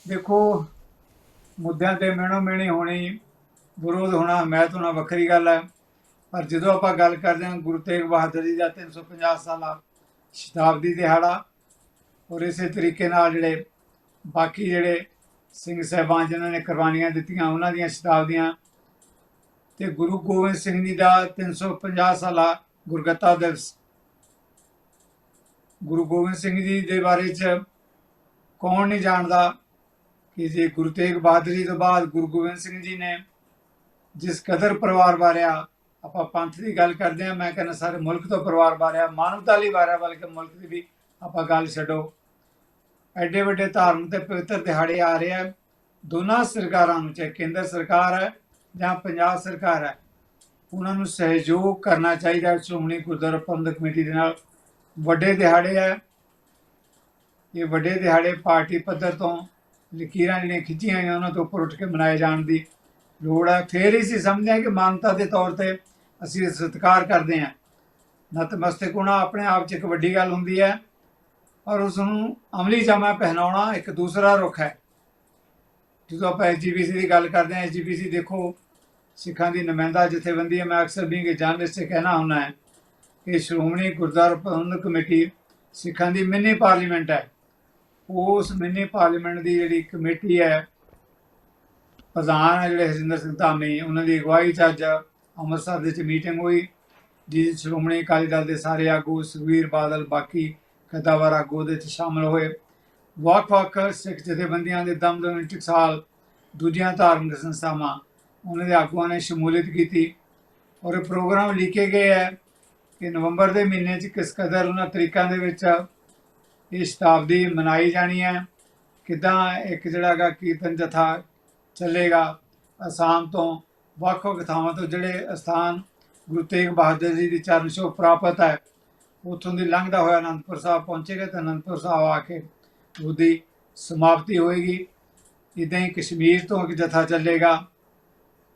ਦੇਖੋ, ਮੁੱਦਿਆਂ ਤੇ ਮਿਹਣੋ ਮਿਹਣੀ ਹੋਣੀ, ਵਿਰੋਧ ਹੋਣਾ ਹਮਾਇਤ ਹੋਣਾ ਵੱਖਰੀ ਗੱਲ ਹੈ। ਪਰ ਜਦੋਂ ਆਪਾਂ ਗੱਲ ਕਰਦੇ ਹਾਂ ਗੁਰੂ ਤੇਗ ਬਹਾਦਰ ਜੀ ਦਾ 350 ਸਾਲਾ ਸ਼ਤਾਬਦੀ ਦਿਹਾੜਾ, ਔਰ ਇਸੇ ਤਰੀਕੇ ਨਾਲ ਜਿਹੜੇ ਬਾਕੀ ਜਿਹੜੇ ਸਿੰਘ ਸਾਹਿਬਾਨ ਜਿਨ੍ਹਾਂ ਨੇ ਕੁਰਬਾਨੀਆਂ ਦਿੱਤੀਆਂ, ਉਹਨਾਂ ਦੀਆਂ ਸ਼ਤਾਬਦੀਆਂ ਤੇ ਗੁਰੂ ਗੋਬਿੰਦ ਸਿੰਘ ਜੀ ਦਾ 350 ਸਾਲਾ ਗੁਰਗੱਤਾ ਦਿਵਸ। ਗੁਰੂ ਗੋਬਿੰਦ ਸਿੰਘ ਜੀ ਦੇ ਬਾਰੇ ਚ ਕੌਣ ਨਹੀਂ ਜਾਣਦਾ ਕਿ ਜੇ ਗੁਰੂ ਤੇਗ ਬਹਾਦਰ ਜੀ ਤੋਂ ਬਾਅਦ ਗੁਰੂ ਗੋਬਿੰਦ ਸਿੰਘ ਜੀ ਨੇ ਜਿਸ ਕਦਰ ਪਰਿਵਾਰ ਬਾਰਿਆ ਆਪਾਂ ਪੰਥ ਦੀ ਗੱਲ ਕਰਦੇ ਆ ਮੈਂ ਕਹਿੰਦਾ ਸਾਰੇ ਮੁਲਕ ਤੋਂ ਪਰਿਵਾਰ ਬਾਰਿਆ ਮਾਨਵਤਾ ਲਈ ਬਾਰਿਆ ਬਲਕਿ ਮੁਲਕ ਦੀ ਵੀ ਆਪਾਂ ਗੱਲ ਛੱਡੋ। ਐਡੇ ਵੱਡੇ ਧਾਰਮਿਕ ਤੇ ਪਵਿੱਤਰ ਦਿਹਾੜੇ ਆ ਰਹੇ ਆ। ਦੋਨਾਂ ਸਰਕਾਰਾਂ ਨੂੰ, ਚਾਹੇ ਕੇਂਦਰ ਸਰਕਾਰ ਹੈ ਜਾਂ ਪੰਜਾਬ ਸਰਕਾਰ ਹੈ, ਉਹਨਾਂ ਨੂੰ ਸਹਿਯੋਗ ਕਰਨਾ ਚਾਹੀਦਾ। ਸ਼੍ਰੋਮਣੀ ਗੁਰਦੁਆਰਾ ਪ੍ਰਬੰਧਕ ਕਮੇਟੀ ਦੇ ਨਾਲ ਵੱਡੇ ਦਿਹਾੜੇ ਹੈ ਇਹ ਵੱਡੇ ਦਿਹਾੜੇ ਪਾਰਟੀ ਪੱਧਰ ਤੋਂ ਲਕੀਰਾਂ ਜਿਹੜੀਆਂ ਖਿੱਚੀਆਂ ਹੋਈਆਂ ਉਹਨਾਂ ਤੋਂ ਉੱਪਰ ਉੱਠ ਕੇ ਮਨਾਏ ਜਾਣ ਦੀ ਲੋੜ ਹੈ। ਫੇਰ ਹੀ ਸੀ ਸਮਝਿਆ ਕਿ ਮਾਨਤਾ ਦੇ ਤੌਰ ਤੇ ਅਸੀਂ ਸਤਿਕਾਰ ਕਰਦੇ ਹਾਂ। ਨਤਮਸਤਕ ਹੋਣਾ ਆਪਣੇ ਆਪ 'ਚ ਇੱਕ ਵੱਡੀ ਗੱਲ ਹੁੰਦੀ ਹੈ ਔਰ ਉਸ ਨੂੰ ਅਮਲੀ ਜਾਮਾ ਪਹਿਨਾਉਣਾ ਇੱਕ ਦੂਸਰਾ ਰੁਖ ਹੈ। ਜਦੋਂ ਆਪਾਂ ਐਸਜੀਪੀਸੀ ਦੀ ਗੱਲ ਕਰਦੇ ਹਾਂ ਐਸਜੀਪੀਸੀ ਦੇਖੋ, ਸਿੱਖਾਂ ਦੀ ਨੁਮਾਇੰਦਾ ਜਥੇਬੰਦੀ ਹੈ। ਮੈਂ ਅਕਸਰ ਵੀ ਕਿ ਜਰਨਲਿਸਟ ਸੇ ਕਹਿਣਾ ਹੁੰਦਾ ਹੈ ਕਿ ਸ਼੍ਰੋਮਣੀ ਗੁਰਦੁਆਰਾ ਪ੍ਰਬੰਧਕ ਕਮੇਟੀ ਸਿੱਖਾਂ ਦੀ ਮਿੰਨੀ ਪਾਰਲੀਮੈਂਟ ਹੈ। ਉਸ ਮਿੰਨੀ ਪਾਰਲੀਮੈਂਟ ਦੀ ਜਿਹੜੀ ਕਮੇਟੀ ਹੈ, ਪ੍ਰਧਾਨ ਹੈ ਜਿਹੜੇ ਹਰਜਿੰਦਰ ਸਿੰਘ ਧਾਮੀ, ਉਹਨਾਂ ਦੀ ਅਗਵਾਈ 'ਚ ਅੱਜ ਅੰਮ੍ਰਿਤਸਰ ਦੇ ਵਿੱਚ ਮੀਟਿੰਗ ਹੋਈ, ਜਿਸ 'ਚ ਸ਼੍ਰੋਮਣੀ ਅਕਾਲੀ ਦਲ ਦੇ ਸਾਰੇ ਆਗੂ ਸੁਖਬੀਰ ਬਾਦਲ, ਬਾਕੀ ਕਦਾਵਰ ਆਗੂ ਦੇ ਵਿੱਚ ਸ਼ਾਮਲ ਹੋਏ। ਵੱਖ-ਵੱਖ ਸਿੱਖ ਜਥੇਬੰਦੀਆਂ ਦੇ ਦਮਦਮੀ ਟਕਸਾਲ ਦੂਜੀਆਂ ਧਾਰਮਿਕ ਸੰਸਥਾਵਾਂ ਉਹਨਾਂ ਦੇ ਆਗੂਆਂ ਨੇ ਸ਼ਮੂਲੀਅਤ ਕੀਤੀ ਔਰ ਇਹ ਪ੍ਰੋਗਰਾਮ ਲਿਖੇ ਗਏ ਹੈ ਕਿ ਨਵੰਬਰ ਦੇ ਮਹੀਨੇ 'ਚ ਕਿਸ ਕਦਰ ਉਹਨਾਂ ਤਰੀਕਾਂ ਦੇ ਵਿੱਚ ਇਹ ਸ਼ਤਾਬਦੀ ਮਨਾਈ ਜਾਣੀ ਹੈ, ਕਿਦਾਂ ਇੱਕ ਜਿਹੜਾ ਹੈਗਾ ਕੀਰਤਨ ਜਥਾ ਚੱਲੇਗਾ ਅਸਾਮ ਤੋਂ ਵੱਖ-ਵੱਖ ਥਾਵਾਂ ਤੋਂ ਜਿਹੜੇ ਅਸਥਾਨ ਗੁਰੂ ਤੇਗ ਬਹਾਦਰ ਜੀ ਦੀ ਚਰਨ ਛੋਹ ਪ੍ਰਾਪਤ ਹੈ, ਉੱਥੋਂ ਦੀ ਲੰਘਦਾ ਹੋਇਆ ਅਨੰਦਪੁਰ ਸਾਹਿਬ ਪਹੁੰਚੇਗਾ ਤੇ ਅਨੰਦਪੁਰ ਸਾਹਿਬ ਆ ਕੇ ਉਹਦੀ ਸਮਾਪਤੀ ਹੋਏਗੀ। ਇਦਾਂ ਹੀ ਕਸ਼ਮੀਰ ਤੋਂ ਇੱਕ ਜਥਾ ਚੱਲੇਗਾ।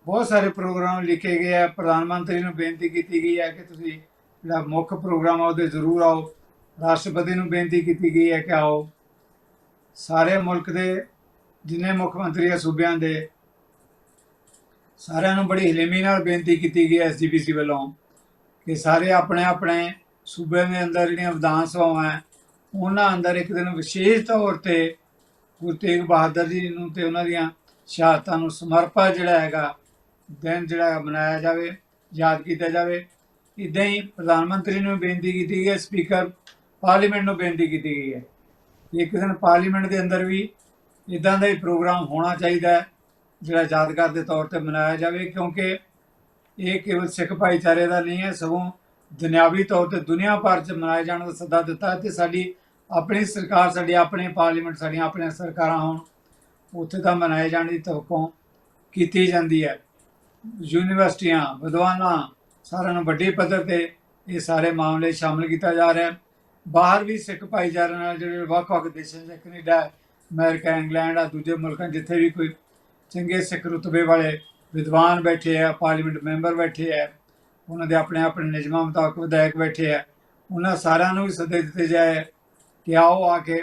ਬਹੁਤ ਸਾਰੇ ਪ੍ਰੋਗਰਾਮ ਲਿਖੇ ਗਏ ਆ। ਪ੍ਰਧਾਨ ਮੰਤਰੀ ਨੂੰ ਬੇਨਤੀ ਕੀਤੀ ਗਈ ਹੈ ਕਿ ਤੁਸੀਂ ਜਿਹੜਾ ਮੁੱਖ ਪ੍ਰੋਗਰਾਮ ਆ ਉਹਦੇ ਜ਼ਰੂਰ ਆਓ। ਰਾਸ਼ਟਰਪਤੀ ਨੂੰ ਬੇਨਤੀ ਕੀਤੀ ਗਈ ਹੈ ਕਿ ਆਓ। ਸਾਰੇ ਮੁਲਕ ਦੇ ਜਿੰਨੇ ਮੁੱਖ ਮੰਤਰੀ ਆ ਸੂਬਿਆਂ ਦੇ ਸਾਰਿਆਂ ਨੂੰ ਬੜੀ ਹਲੇਮੀ ਨਾਲ ਬੇਨਤੀ ਕੀਤੀ ਗਈ ਹੈ ਐਸਜੀਪੀਸੀ ਵੱਲੋਂ ਕਿ ਸਾਰੇ ਆਪਣੇ ਆਪਣੇ ਸੂਬੇ ਦੇ ਅੰਦਰ ਜਿਹੜੀਆਂ ਵਿਧਾਨ ਸਭਾਵਾਂ ਹੈ, ਉਹਨਾਂ ਅੰਦਰ ਇੱਕ ਦਿਨ ਵਿਸ਼ੇਸ਼ ਤੌਰ ਤੇ ਗੁਰੂ ਤੇਗ ਬਹਾਦਰ ਜੀ ਨੂੰ ਤੇ ਉਹਨਾਂ ਦੀਆਂ ਸ਼ਹਾਦਤਾਂ ਨੂੰ ਸਮਰਪਿਤ ਜਿਹੜਾ ਹੈਗਾ, ਦਿਨ ਜਿਹੜਾ ਹੈ ਮਨਾਇਆ ਜਾਵੇ, ਯਾਦ ਕੀਤਾ ਜਾਵੇ। ਇਦਾਂ ਹੀ ਪ੍ਰਧਾਨ ਮੰਤਰੀ ਨੂੰ ਬੇਨਤੀ ਕੀਤੀ ਗਈ ਹੈ, ਸਪੀਕਰ ਪਾਰਲੀਮੈਂਟ ਨੂੰ ਬੇਨਤੀ ਕੀਤੀ ਗਈ ਹੈ ਇੱਕ ਦਿਨ ਪਾਰਲੀਮੈਂਟ ਦੇ ਅੰਦਰ ਵੀ ਇਦਾਂ ਦਾ ਹੀ ਪ੍ਰੋਗਰਾਮ ਹੋਣਾ ਚਾਹੀਦਾ ਹੈ। ਜਿਹੜਾ ਯਾਦਗਾਰ ਦੇ ਤੌਰ ਤੇ ਮਨਾਇਆ ਜਾਵੇ, ਕਿਉਂਕਿ ਇਹ ਕੇਵਲ ਸਿੱਖ ਭਾਈਚਾਰੇ ਦਾ ਨਹੀਂ ਹੈ, ਸਗੋਂ ਦੁਨਿਆਵੀ ਤੌਰ ਤੇ ਦੁਨੀਆ ਭਰ 'ਚ ਮਨਾਏ ਜਾਣ ਦਾ ਸੱਦਾ ਦਿੱਤਾ ਹੈ ਤੇ ਸਾਡੀ ਆਪਣੀ ਸਰਕਾਰ, ਸਾਡੀ ਆਪਣੇ ਪਾਰਲੀਮੈਂਟ, ਸਾਡੀਆਂ ਆਪਣੀਆਂ ਸਰਕਾਰਾਂ ਹੋਣ ਉੱਥੇ ਤਾਂ ਮਨਾਏ ਜਾਣ ਦੀ ਤਵਕੋਂ ਕੀਤੀ ਜਾਂਦੀ ਹੈ। ਯੂਨੀਵਰਸਿਟੀਆਂ, ਵਿਦਵਾਨਾਂ ਸਾਰਿਆਂ ਨੂੰ ਵੱਡੇ ਪੱਧਰ ਤੇ ਇਹ ਸਾਰੇ ਮਾਮਲੇ ਸ਼ਾਮਲ ਕੀਤਾ ਜਾ ਰਿਹਾ ਹੈ। ਬਾਹਰ ਵੀ ਸਿੱਖ ਭਾਈਚਾਰੇ ਨਾਲ ਜਿਹੜੇ ਵੱਖ-ਵੱਖ ਦੇਸ਼ਾਂ 'ਚ ਕੈਨੇਡਾ, ਅਮਰੀਕਾ, ਇੰਗਲੈਂਡ ਆ, ਦੂਜੇ ਮੁਲਕਾਂ ਜਿੱਥੇ ਵੀ ਕੋਈ ਚੰਗੇ ਸਿੱਖ ਰੁਤਬੇ ਵਾਲੇ ਵਿਦਵਾਨ ਬੈਠੇ ਆ ਪਾਰਲੀਮੈਂਟ ਮੈਂਬਰ ਬੈਠੇ ਆ, ਉਹਨਾਂ ਦੇ ਆਪਣੇ ਆਪਣੇ ਨਿਯਮਾਂ ਮੁਤਾਬਕ ਵਿਧਾਇਕ ਬੈਠੇ ਆ, ਉਹਨਾਂ ਸਾਰਿਆਂ ਨੂੰ ਵੀ ਸੱਦੇ ਦਿੱਤੇ ਜਾਏ ਕਿ ਆਓ ਆ ਕੇ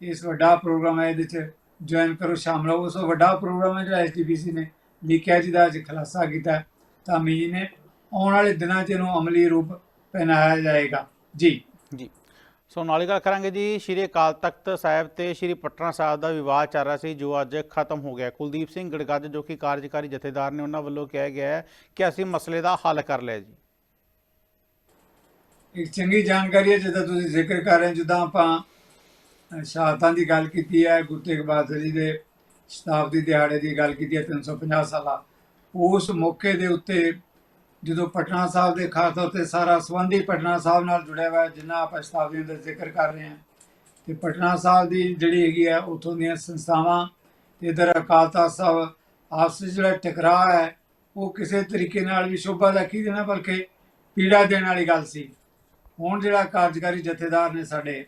ਇਸ ਵੱਡਾ ਪ੍ਰੋਗਰਾਮ ਹੈ ਇਹਦੇ ਚ ਜੁਆਇਨ ਕਰੋ, ਸ਼ਾਮਲ ਹੋ। ਉਸ ਵੱਡਾ ਪ੍ਰੋਗਰਾਮ ਹੈ ਜਿਹੜਾ ਐਸਟੀਪੀਸੀ ਨੇ ਲਿਖਿਆ ਜਿਹਦਾ ਅੱਜ ਖੁਲਾਸਾ ਕੀਤਾ। ਤਾਂ ਮੀ ਨੇ ਆਉਣ ਵਾਲੇ ਦਿਨਾਂ 'ਚ ਇਹਨੂੰ ਅਮਲੀ ਰੂਪ ਪਹਿਨਾਇਆ ਜਾਏਗਾ। ਜੀ। ਜੀ। ਸੋ ਨਾਲ ਹੀ ਗੱਲ ਕਰਾਂਗੇ ਜੀ, ਸ਼੍ਰੀ ਅਕਾਲ ਤਖਤ ਸਾਹਿਬ ਤੇ ਸ਼੍ਰੀ ਪਟਨਾ ਸਾਹਿਬ ਦਾ ਵਿਵਾਦ ਚੱਲ ਰਿਹਾ ਸੀ, ਜੋ ਅੱਜ ਖਤਮ ਹੋ ਗਿਆ। ਕੁਲਦੀਪ ਸਿੰਘ ਗੜਗੱਜ, ਜੋ ਕਿ ਕਾਰਜਕਾਰੀ ਜਥੇਦਾਰ ਨੇ, ਉਹਨਾਂ ਵੱਲੋਂ ਕਿਹਾ ਗਿਆ ਹੈ ਕਿ ਅਸੀਂ ਮਸਲੇ ਦਾ ਹੱਲ ਕਰ ਲਿਆ ਜੀ। ਇੱਕ ਚੰਗੀ ਜਾਣਕਾਰੀ ਹੈ, ਜਿੱਦਾਂ ਤੁਸੀਂ ਜ਼ਿਕਰ ਕਰ ਰਹੇ ਜਿੱਦਾਂ ਆਪਾਂ ਸ਼ਹਾਦਤਾਂ ਦੀ ਗੱਲ ਕੀਤੀ ਹੈ, ਗੁਰੂ ਤੇਗ ਬਹਾਦਰ ਜੀ ਦੇ ਸ਼ਤਾਬਦੀ ਦਿਹਾੜੇ ਦੀ ਗੱਲ ਕੀਤੀ ਹੈ 350 ਸਾਲਾ। ਉਸ ਮੌਕੇ ਦੇ ਉੱਤੇ ਜਦੋਂ ਪਟਨਾ ਸਾਹਿਬ ਦੇ ਖਾਸ ਤੌਰ ਤੇ ਸਾਰਾ ਸੰਬੰਧੀ ਪਟਨਾ ਸਾਹਿਬ ਨਾਲ ਜੁੜਿਆ ਹੋਇਆ, ਜਿੰਨਾ ਆਪਾਂ ਸ਼ਤਾਬਦੀਆਂ ਦਾ ਜ਼ਿਕਰ ਕਰ ਰਹੇ ਹਾਂ, ਤੇ ਪਟਨਾ ਸਾਹਿਬ ਦੀ ਜਿਹੜੀ ਹੈਗੀ ਹੈ ਉੱਥੋਂ ਦੀਆਂ ਸੰਸਥਾਵਾਂ ਤੇ ਇਧਰ ਅਕਾਲ ਤਖਤ ਸਾਹਿਬ, ਆਪਸ ਵਿੱਚ ਜਿਹੜਾ ਟਕਰਾਅ ਹੈ, ਉਹ ਕਿਸੇ ਤਰੀਕੇ ਨਾਲ ਵੀ ਸ਼ੋਭਾ ਦਾ ਕੀ ਦੇਣਾ, ਬਲਕਿ ਪੀੜਾ ਦੇਣ ਵਾਲੀ ਗੱਲ ਸੀ। ਹੁਣ ਜਿਹੜਾ ਕਾਰਜਕਾਰੀ ਜਥੇਦਾਰ ਨੇ ਸਾਡੇ,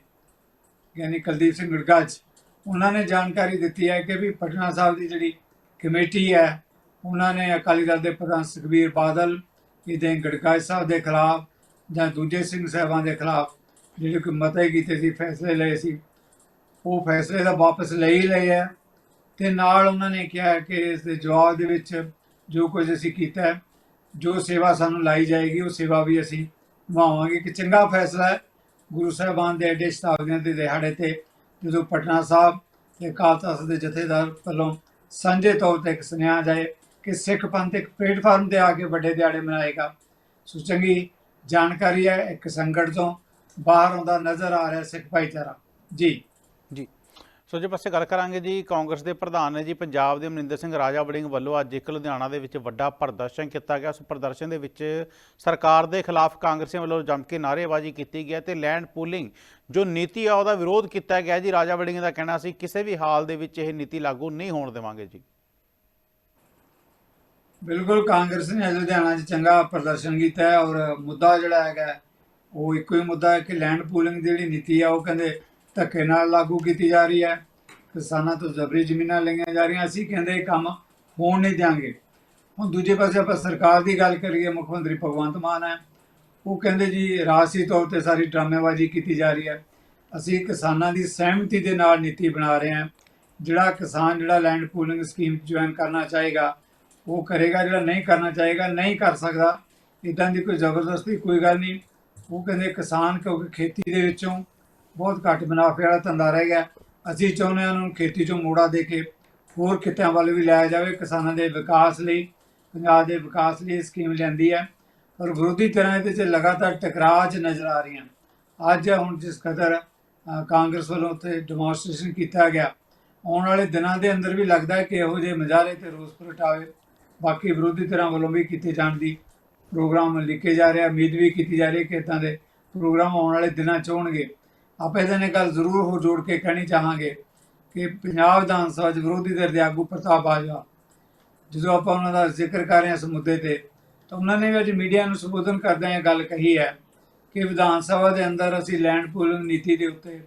ਯਾਨੀ ਕੁਲਦੀਪ ਸਿੰਘ ਗੁਰਗੱਜ ਉਹਨਾਂ ਨੇ ਜਾਣਕਾਰੀ ਦਿੱਤੀ ਹੈ ਕਿ ਵੀ ਪਟਨਾ ਸਾਹਿਬ ਦੀ ਜਿਹੜੀ ਕਮੇਟੀ ਹੈ, ਉਹਨਾਂ ਨੇ ਅਕਾਲੀ ਦਲ ਦੇ ਪ੍ਰਧਾਨ ਸੁਖਬੀਰ ਬਾਦਲ ਇਹਦੇ ਗੜਗੱਜ ਸਾਹਿਬ ਦੇ ਖਿਲਾਫ ਜਾਂ ਦੂਜੇ ਸਿੰਘ ਸਾਹਿਬਾਂ ਦੇ ਖਿਲਾਫ ਜਿਹੜੇ ਕੋਈ ਮਤੇ ਕੀਤੇ ਸੀ, ਫੈਸਲੇ ਲਏ ਸੀ, ਉਹ ਫੈਸਲੇ ਤਾਂ ਵਾਪਸ ਲੈ ਹੀ ਲਏ ਹੈ ਤੇ ਨਾਲ ਉਹਨਾਂ ਨੇ ਕਿਹਾ ਕਿ ਇਸ ਦੇ ਜਵਾਬ ਦੇ ਵਿੱਚ ਜੋ ਕੁਝ ਅਸੀਂ ਕੀਤਾ ਜੋ ਸੇਵਾ ਸਾਨੂੰ ਲਾਈ ਜਾਏਗੀ, ਉਹ ਸੇਵਾ ਵੀ ਅਸੀਂ ਨਿਭਾਵਾਂਗੇ। ਕਿ ਚੰਗਾ ਫੈਸਲਾ ਹੈ, ਗੁਰੂ ਸਾਹਿਬਾਨ ਦੇ ਐਡੇ ਸ਼ਤਾਬਦੀਆਂ ਦੇ ਦਿਹਾੜੇ ਤੇ ਜਦੋਂ ਪਟਨਾ ਸਾਹਿਬ ਤੇ ਅਕਾਲ ਤਖਤ ਦੇ ਜਥੇਦਾਰ ਵੱਲੋਂ ਸਾਂਝੇ ਤੌਰ ਤੇ ਇੱਕ ਸੁਨੇਹਾ ਜਾਏ ਕਿ ਸਿੱਖ ਪੰਥ ਇੱਕ ਪਲੇਟਫਾਰਮ ਤੇ ਆ ਕੇ ਵੱਡੇ ਦਿਹਾੜੇ ਮਨਾਏਗਾ। ਸੋ ਚੰਗੀ ਜਾਣਕਾਰੀ ਹੈ ਇੱਕ ਸੰਗਠ ਤੋਂ, ਬਾਹਰ ਆਉਂਦਾ ਨਜ਼ਰ ਆ ਰਿਹਾ ਸਿੱਖ ਭਾਈਚਾਰਾ। ਜੀ। ਜੀ। ਸੋ ਜੇ, ਪਾਸੇ ਗੱਲ ਕਰਾਂਗੇ ਜੀ, ਕਾਂਗਰਸ ਦੇ ਪ੍ਰਧਾਨ ਨੇ ਜੀ, ਪੰਜਾਬ ਦੇ ਮਨਿੰਦਰ ਸਿੰਘ ਰਾਜਾ ਵੜਿੰਗ ਵੱਲੋਂ ਅੱਜ ਇੱਕ ਲੁਧਿਆਣਾ ਦੇ ਵਿੱਚ ਵੱਡਾ ਪ੍ਰਦਰਸ਼ਨ ਕੀਤਾ ਗਿਆ। ਉਸ ਪ੍ਰਦਰਸ਼ਨ ਦੇ ਵਿੱਚ ਸਰਕਾਰ ਦੇ ਖਿਲਾਫ ਕਾਂਗਰਸੀਆਂ ਵੱਲੋਂ ਜੰਮ ਕੇ ਨਾਅਰੇਬਾਜ਼ੀ ਕੀਤੀ ਗਈ ਤੇ ਲੈਂਡ ਪੂਲਿੰਗ, ਜੋ ਨੀਤੀ ਆ, ਉਹਦਾ ਵਿਰੋਧ ਕੀਤਾ ਗਿਆ ਜੀ। ਰਾਜਾ ਵੜਿੰਗ ਦਾ ਕਹਿਣਾ ਸੀ, ਕਿਸੇ ਵੀ ਹਾਲ ਦੇ ਵਿੱਚ ਇਹ ਨੀਤੀ ਲਾਗੂ ਨਹੀਂ ਹੋਣ ਦੇਵਾਂਗੇ ਜੀ। ਬਿਲਕੁਲ ਕਾਂਗਰਸ ਨੇ ਲੁਧਿਆਣਾ 'ਚ ਚੰਗਾ ਪ੍ਰਦਰਸ਼ਨ ਕੀਤਾ ਹੈ ਔਰ ਮੁੱਦਾ ਜਿਹੜਾ ਹੈਗਾ, ਉਹ ਇੱਕੋ ਹੀ ਮੁੱਦਾ ਹੈ ਕਿ ਲੈਂਡ ਪੂਲਿੰਗ ਦੀ ਜਿਹੜੀ ਨੀਤੀ ਆ, ਉਹ ਕਹਿੰਦੇ ਧੱਕੇ ਨਾਲ ਲਾਗੂ ਕੀਤੀ ਜਾ ਰਹੀ ਹੈ। ਕਿਸਾਨਾਂ ਤੋਂ ਜ਼ਬਰੀ ਜ਼ਮੀਨਾਂ ਲਈਆਂ ਜਾ ਰਹੀਆਂ, ਅਸੀਂ ਕਹਿੰਦੇ ਇਹ ਕੰਮ ਹੋਣ ਨਹੀਂ ਦਿਆਂਗੇ। ਹੁਣ ਦੂਜੇ ਪਾਸੇ ਆਪਾਂ ਸਰਕਾਰ ਦੀ ਗੱਲ ਕਰੀਏ, ਮੁੱਖ ਮੰਤਰੀ ਭਗਵੰਤ ਮਾਨ ਹੈ, ਉਹ ਕਹਿੰਦੇ ਜੀ ਰਾਸ਼ੀ ਤੌਰ ਤੇ ਸਾਰੀ ਡਰਾਮੇਬਾਜ਼ੀ ਕੀਤੀ ਜਾ ਰਹੀ ਹੈ। ਅਸੀਂ ਕਿਸਾਨਾਂ ਦੀ ਸਹਿਮਤੀ ਦੇ ਨਾਲ ਨੀਤੀ ਬਣਾ ਰਹੇ ਹਾਂ। ਜਿਹੜਾ ਕਿਸਾਨ, ਜਿਹੜਾ ਲੈਂਡ ਪੂਲਿੰਗ ਸਕੀਮ ਜੁਆਇਨ ਕਰਨਾ ਚਾਹੇਗਾ ਉਹ ਕਰੇਗਾ ਜਿਹੜਾ ਨਹੀਂ ਕਰਨਾ ਚਾਹੇਗਾ, ਨਹੀਂ ਕਰ ਸਕਦਾ। ਇਦਾਂ ਦੀ ਕੋਈ ਜ਼ਬਰਦਸਤੀ ਕੋਈ ਗੱਲ ਨਹੀਂ। ਉਹ ਕਹਿੰਦੇ ਕਿਸਾਨ ਕਿਉਂਕਿ ਖੇਤੀ ਦੇ ਵਿੱਚੋਂ ਬਹੁਤ ਘੱਟ ਮੁਨਾਫੇ ਵਾਲਾ ਧੰਦਾ ਰਹਿ ਗਿਆ। ਅਸੀਂ ਚਾਹੁੰਦੇ ਹਾਂ ਉਹਨੂੰ ਖੇਤੀ ਚੋਂ ਮੋੜਾ ਦੇ ਕੇ ਹੋਰ ਕਿੱਤਿਆਂ ਵੱਲ ਵੀ ਲਾਇਆ ਜਾਵੇ ਕਿਸਾਨਾਂ ਦੇ ਵਿਕਾਸ ਲਈ, ਪੰਜਾਬ ਦੇ ਵਿਕਾਸ ਲਈ ਇਹ ਸਕੀਮ ਲੈਂਦੀ ਹੈ। ਪਰ ਵਿਰੋਧੀ ਤਰ੍ਹਾਂ ਇਹਦੇ 'ਚ ਲਗਾਤਾਰ ਟਕਰਾਅ 'ਚ ਨਜ਼ਰ ਆ ਰਹੀਆਂ। ਅੱਜ ਹੁਣ ਜਿਸ ਕਦਰ ਕਾਂਗਰਸ ਵੱਲੋਂ ਉੱਥੇ ਡੈਮੋਨਸਟ੍ਰੇਸ਼ਨ ਕੀਤਾ ਗਿਆ। ਆਉਣ ਵਾਲੇ ਦਿਨਾਂ ਦੇ ਅੰਦਰ ਵੀ ਲੱਗਦਾ ਹੈ ਕਿ ਇਹੋ ਜਿਹੇ ਮਜ਼ਾਰੇ ਤੇ ਰੋਸ ਪ੍ਰਗਟਾਵੇ। ਬਾਕੀ ਵਿਰੋਧੀ ਧਿਰਾਂ ਵੱਲੋਂ ਵੀ ਕੀਤੇ ਜਾਣ ਦੀ ਪ੍ਰੋਗਰਾਮ ਲਿਖੇ ਜਾ ਰਿਹਾ ਉਮੀਦ ਵੀ ਕੀਤੀ ਜਾ ਰਹੀ ਹੈ ਕਿ ਇੱਦਾਂ ਦੇ ਪ੍ਰੋਗਰਾਮ ਆਉਣ ਵਾਲੇ ਦਿਨਾਂ 'ਚ ਹੋਣਗੇ। ਆਪਾਂ ਇਹਦੇ ਨਾਲ ਗੱਲ ਜ਼ਰੂਰ ਹੋ ਜੋੜ ਕੇ ਕਹਿਣੀ ਚਾਹਾਂਗੇ ਕਿ ਪੰਜਾਬ ਵਿਧਾਨ ਸਭਾ 'ਚ ਵਿਰੋਧੀ ਧਿਰ ਦੇ ਆਗੂ ਪ੍ਰਤਾਪ ਬਾਜਵਾ, ਜਦੋਂ ਆਪਾਂ ਉਹਨਾਂ ਦਾ ਜ਼ਿਕਰ ਕਰ ਰਹੇ ਹਾਂ ਇਸ ਮੁੱਦੇ ਤੇ, ਤਾਂ ਉਹਨਾਂ ਨੇ ਵੀ ਅੱਜ ਮੀਡੀਆ ਨੂੰ ਸੰਬੋਧਨ ਕਰਦਿਆਂ ਇਹ ਗੱਲ ਕਹੀ ਹੈ ਕਿ ਵਿਧਾਨ ਸਭਾ ਦੇ ਅੰਦਰ ਅਸੀਂ ਲੈਂਡ ਪੂਲਿੰਗ ਨੀਤੀ ਦੇ ਉੱਤੇ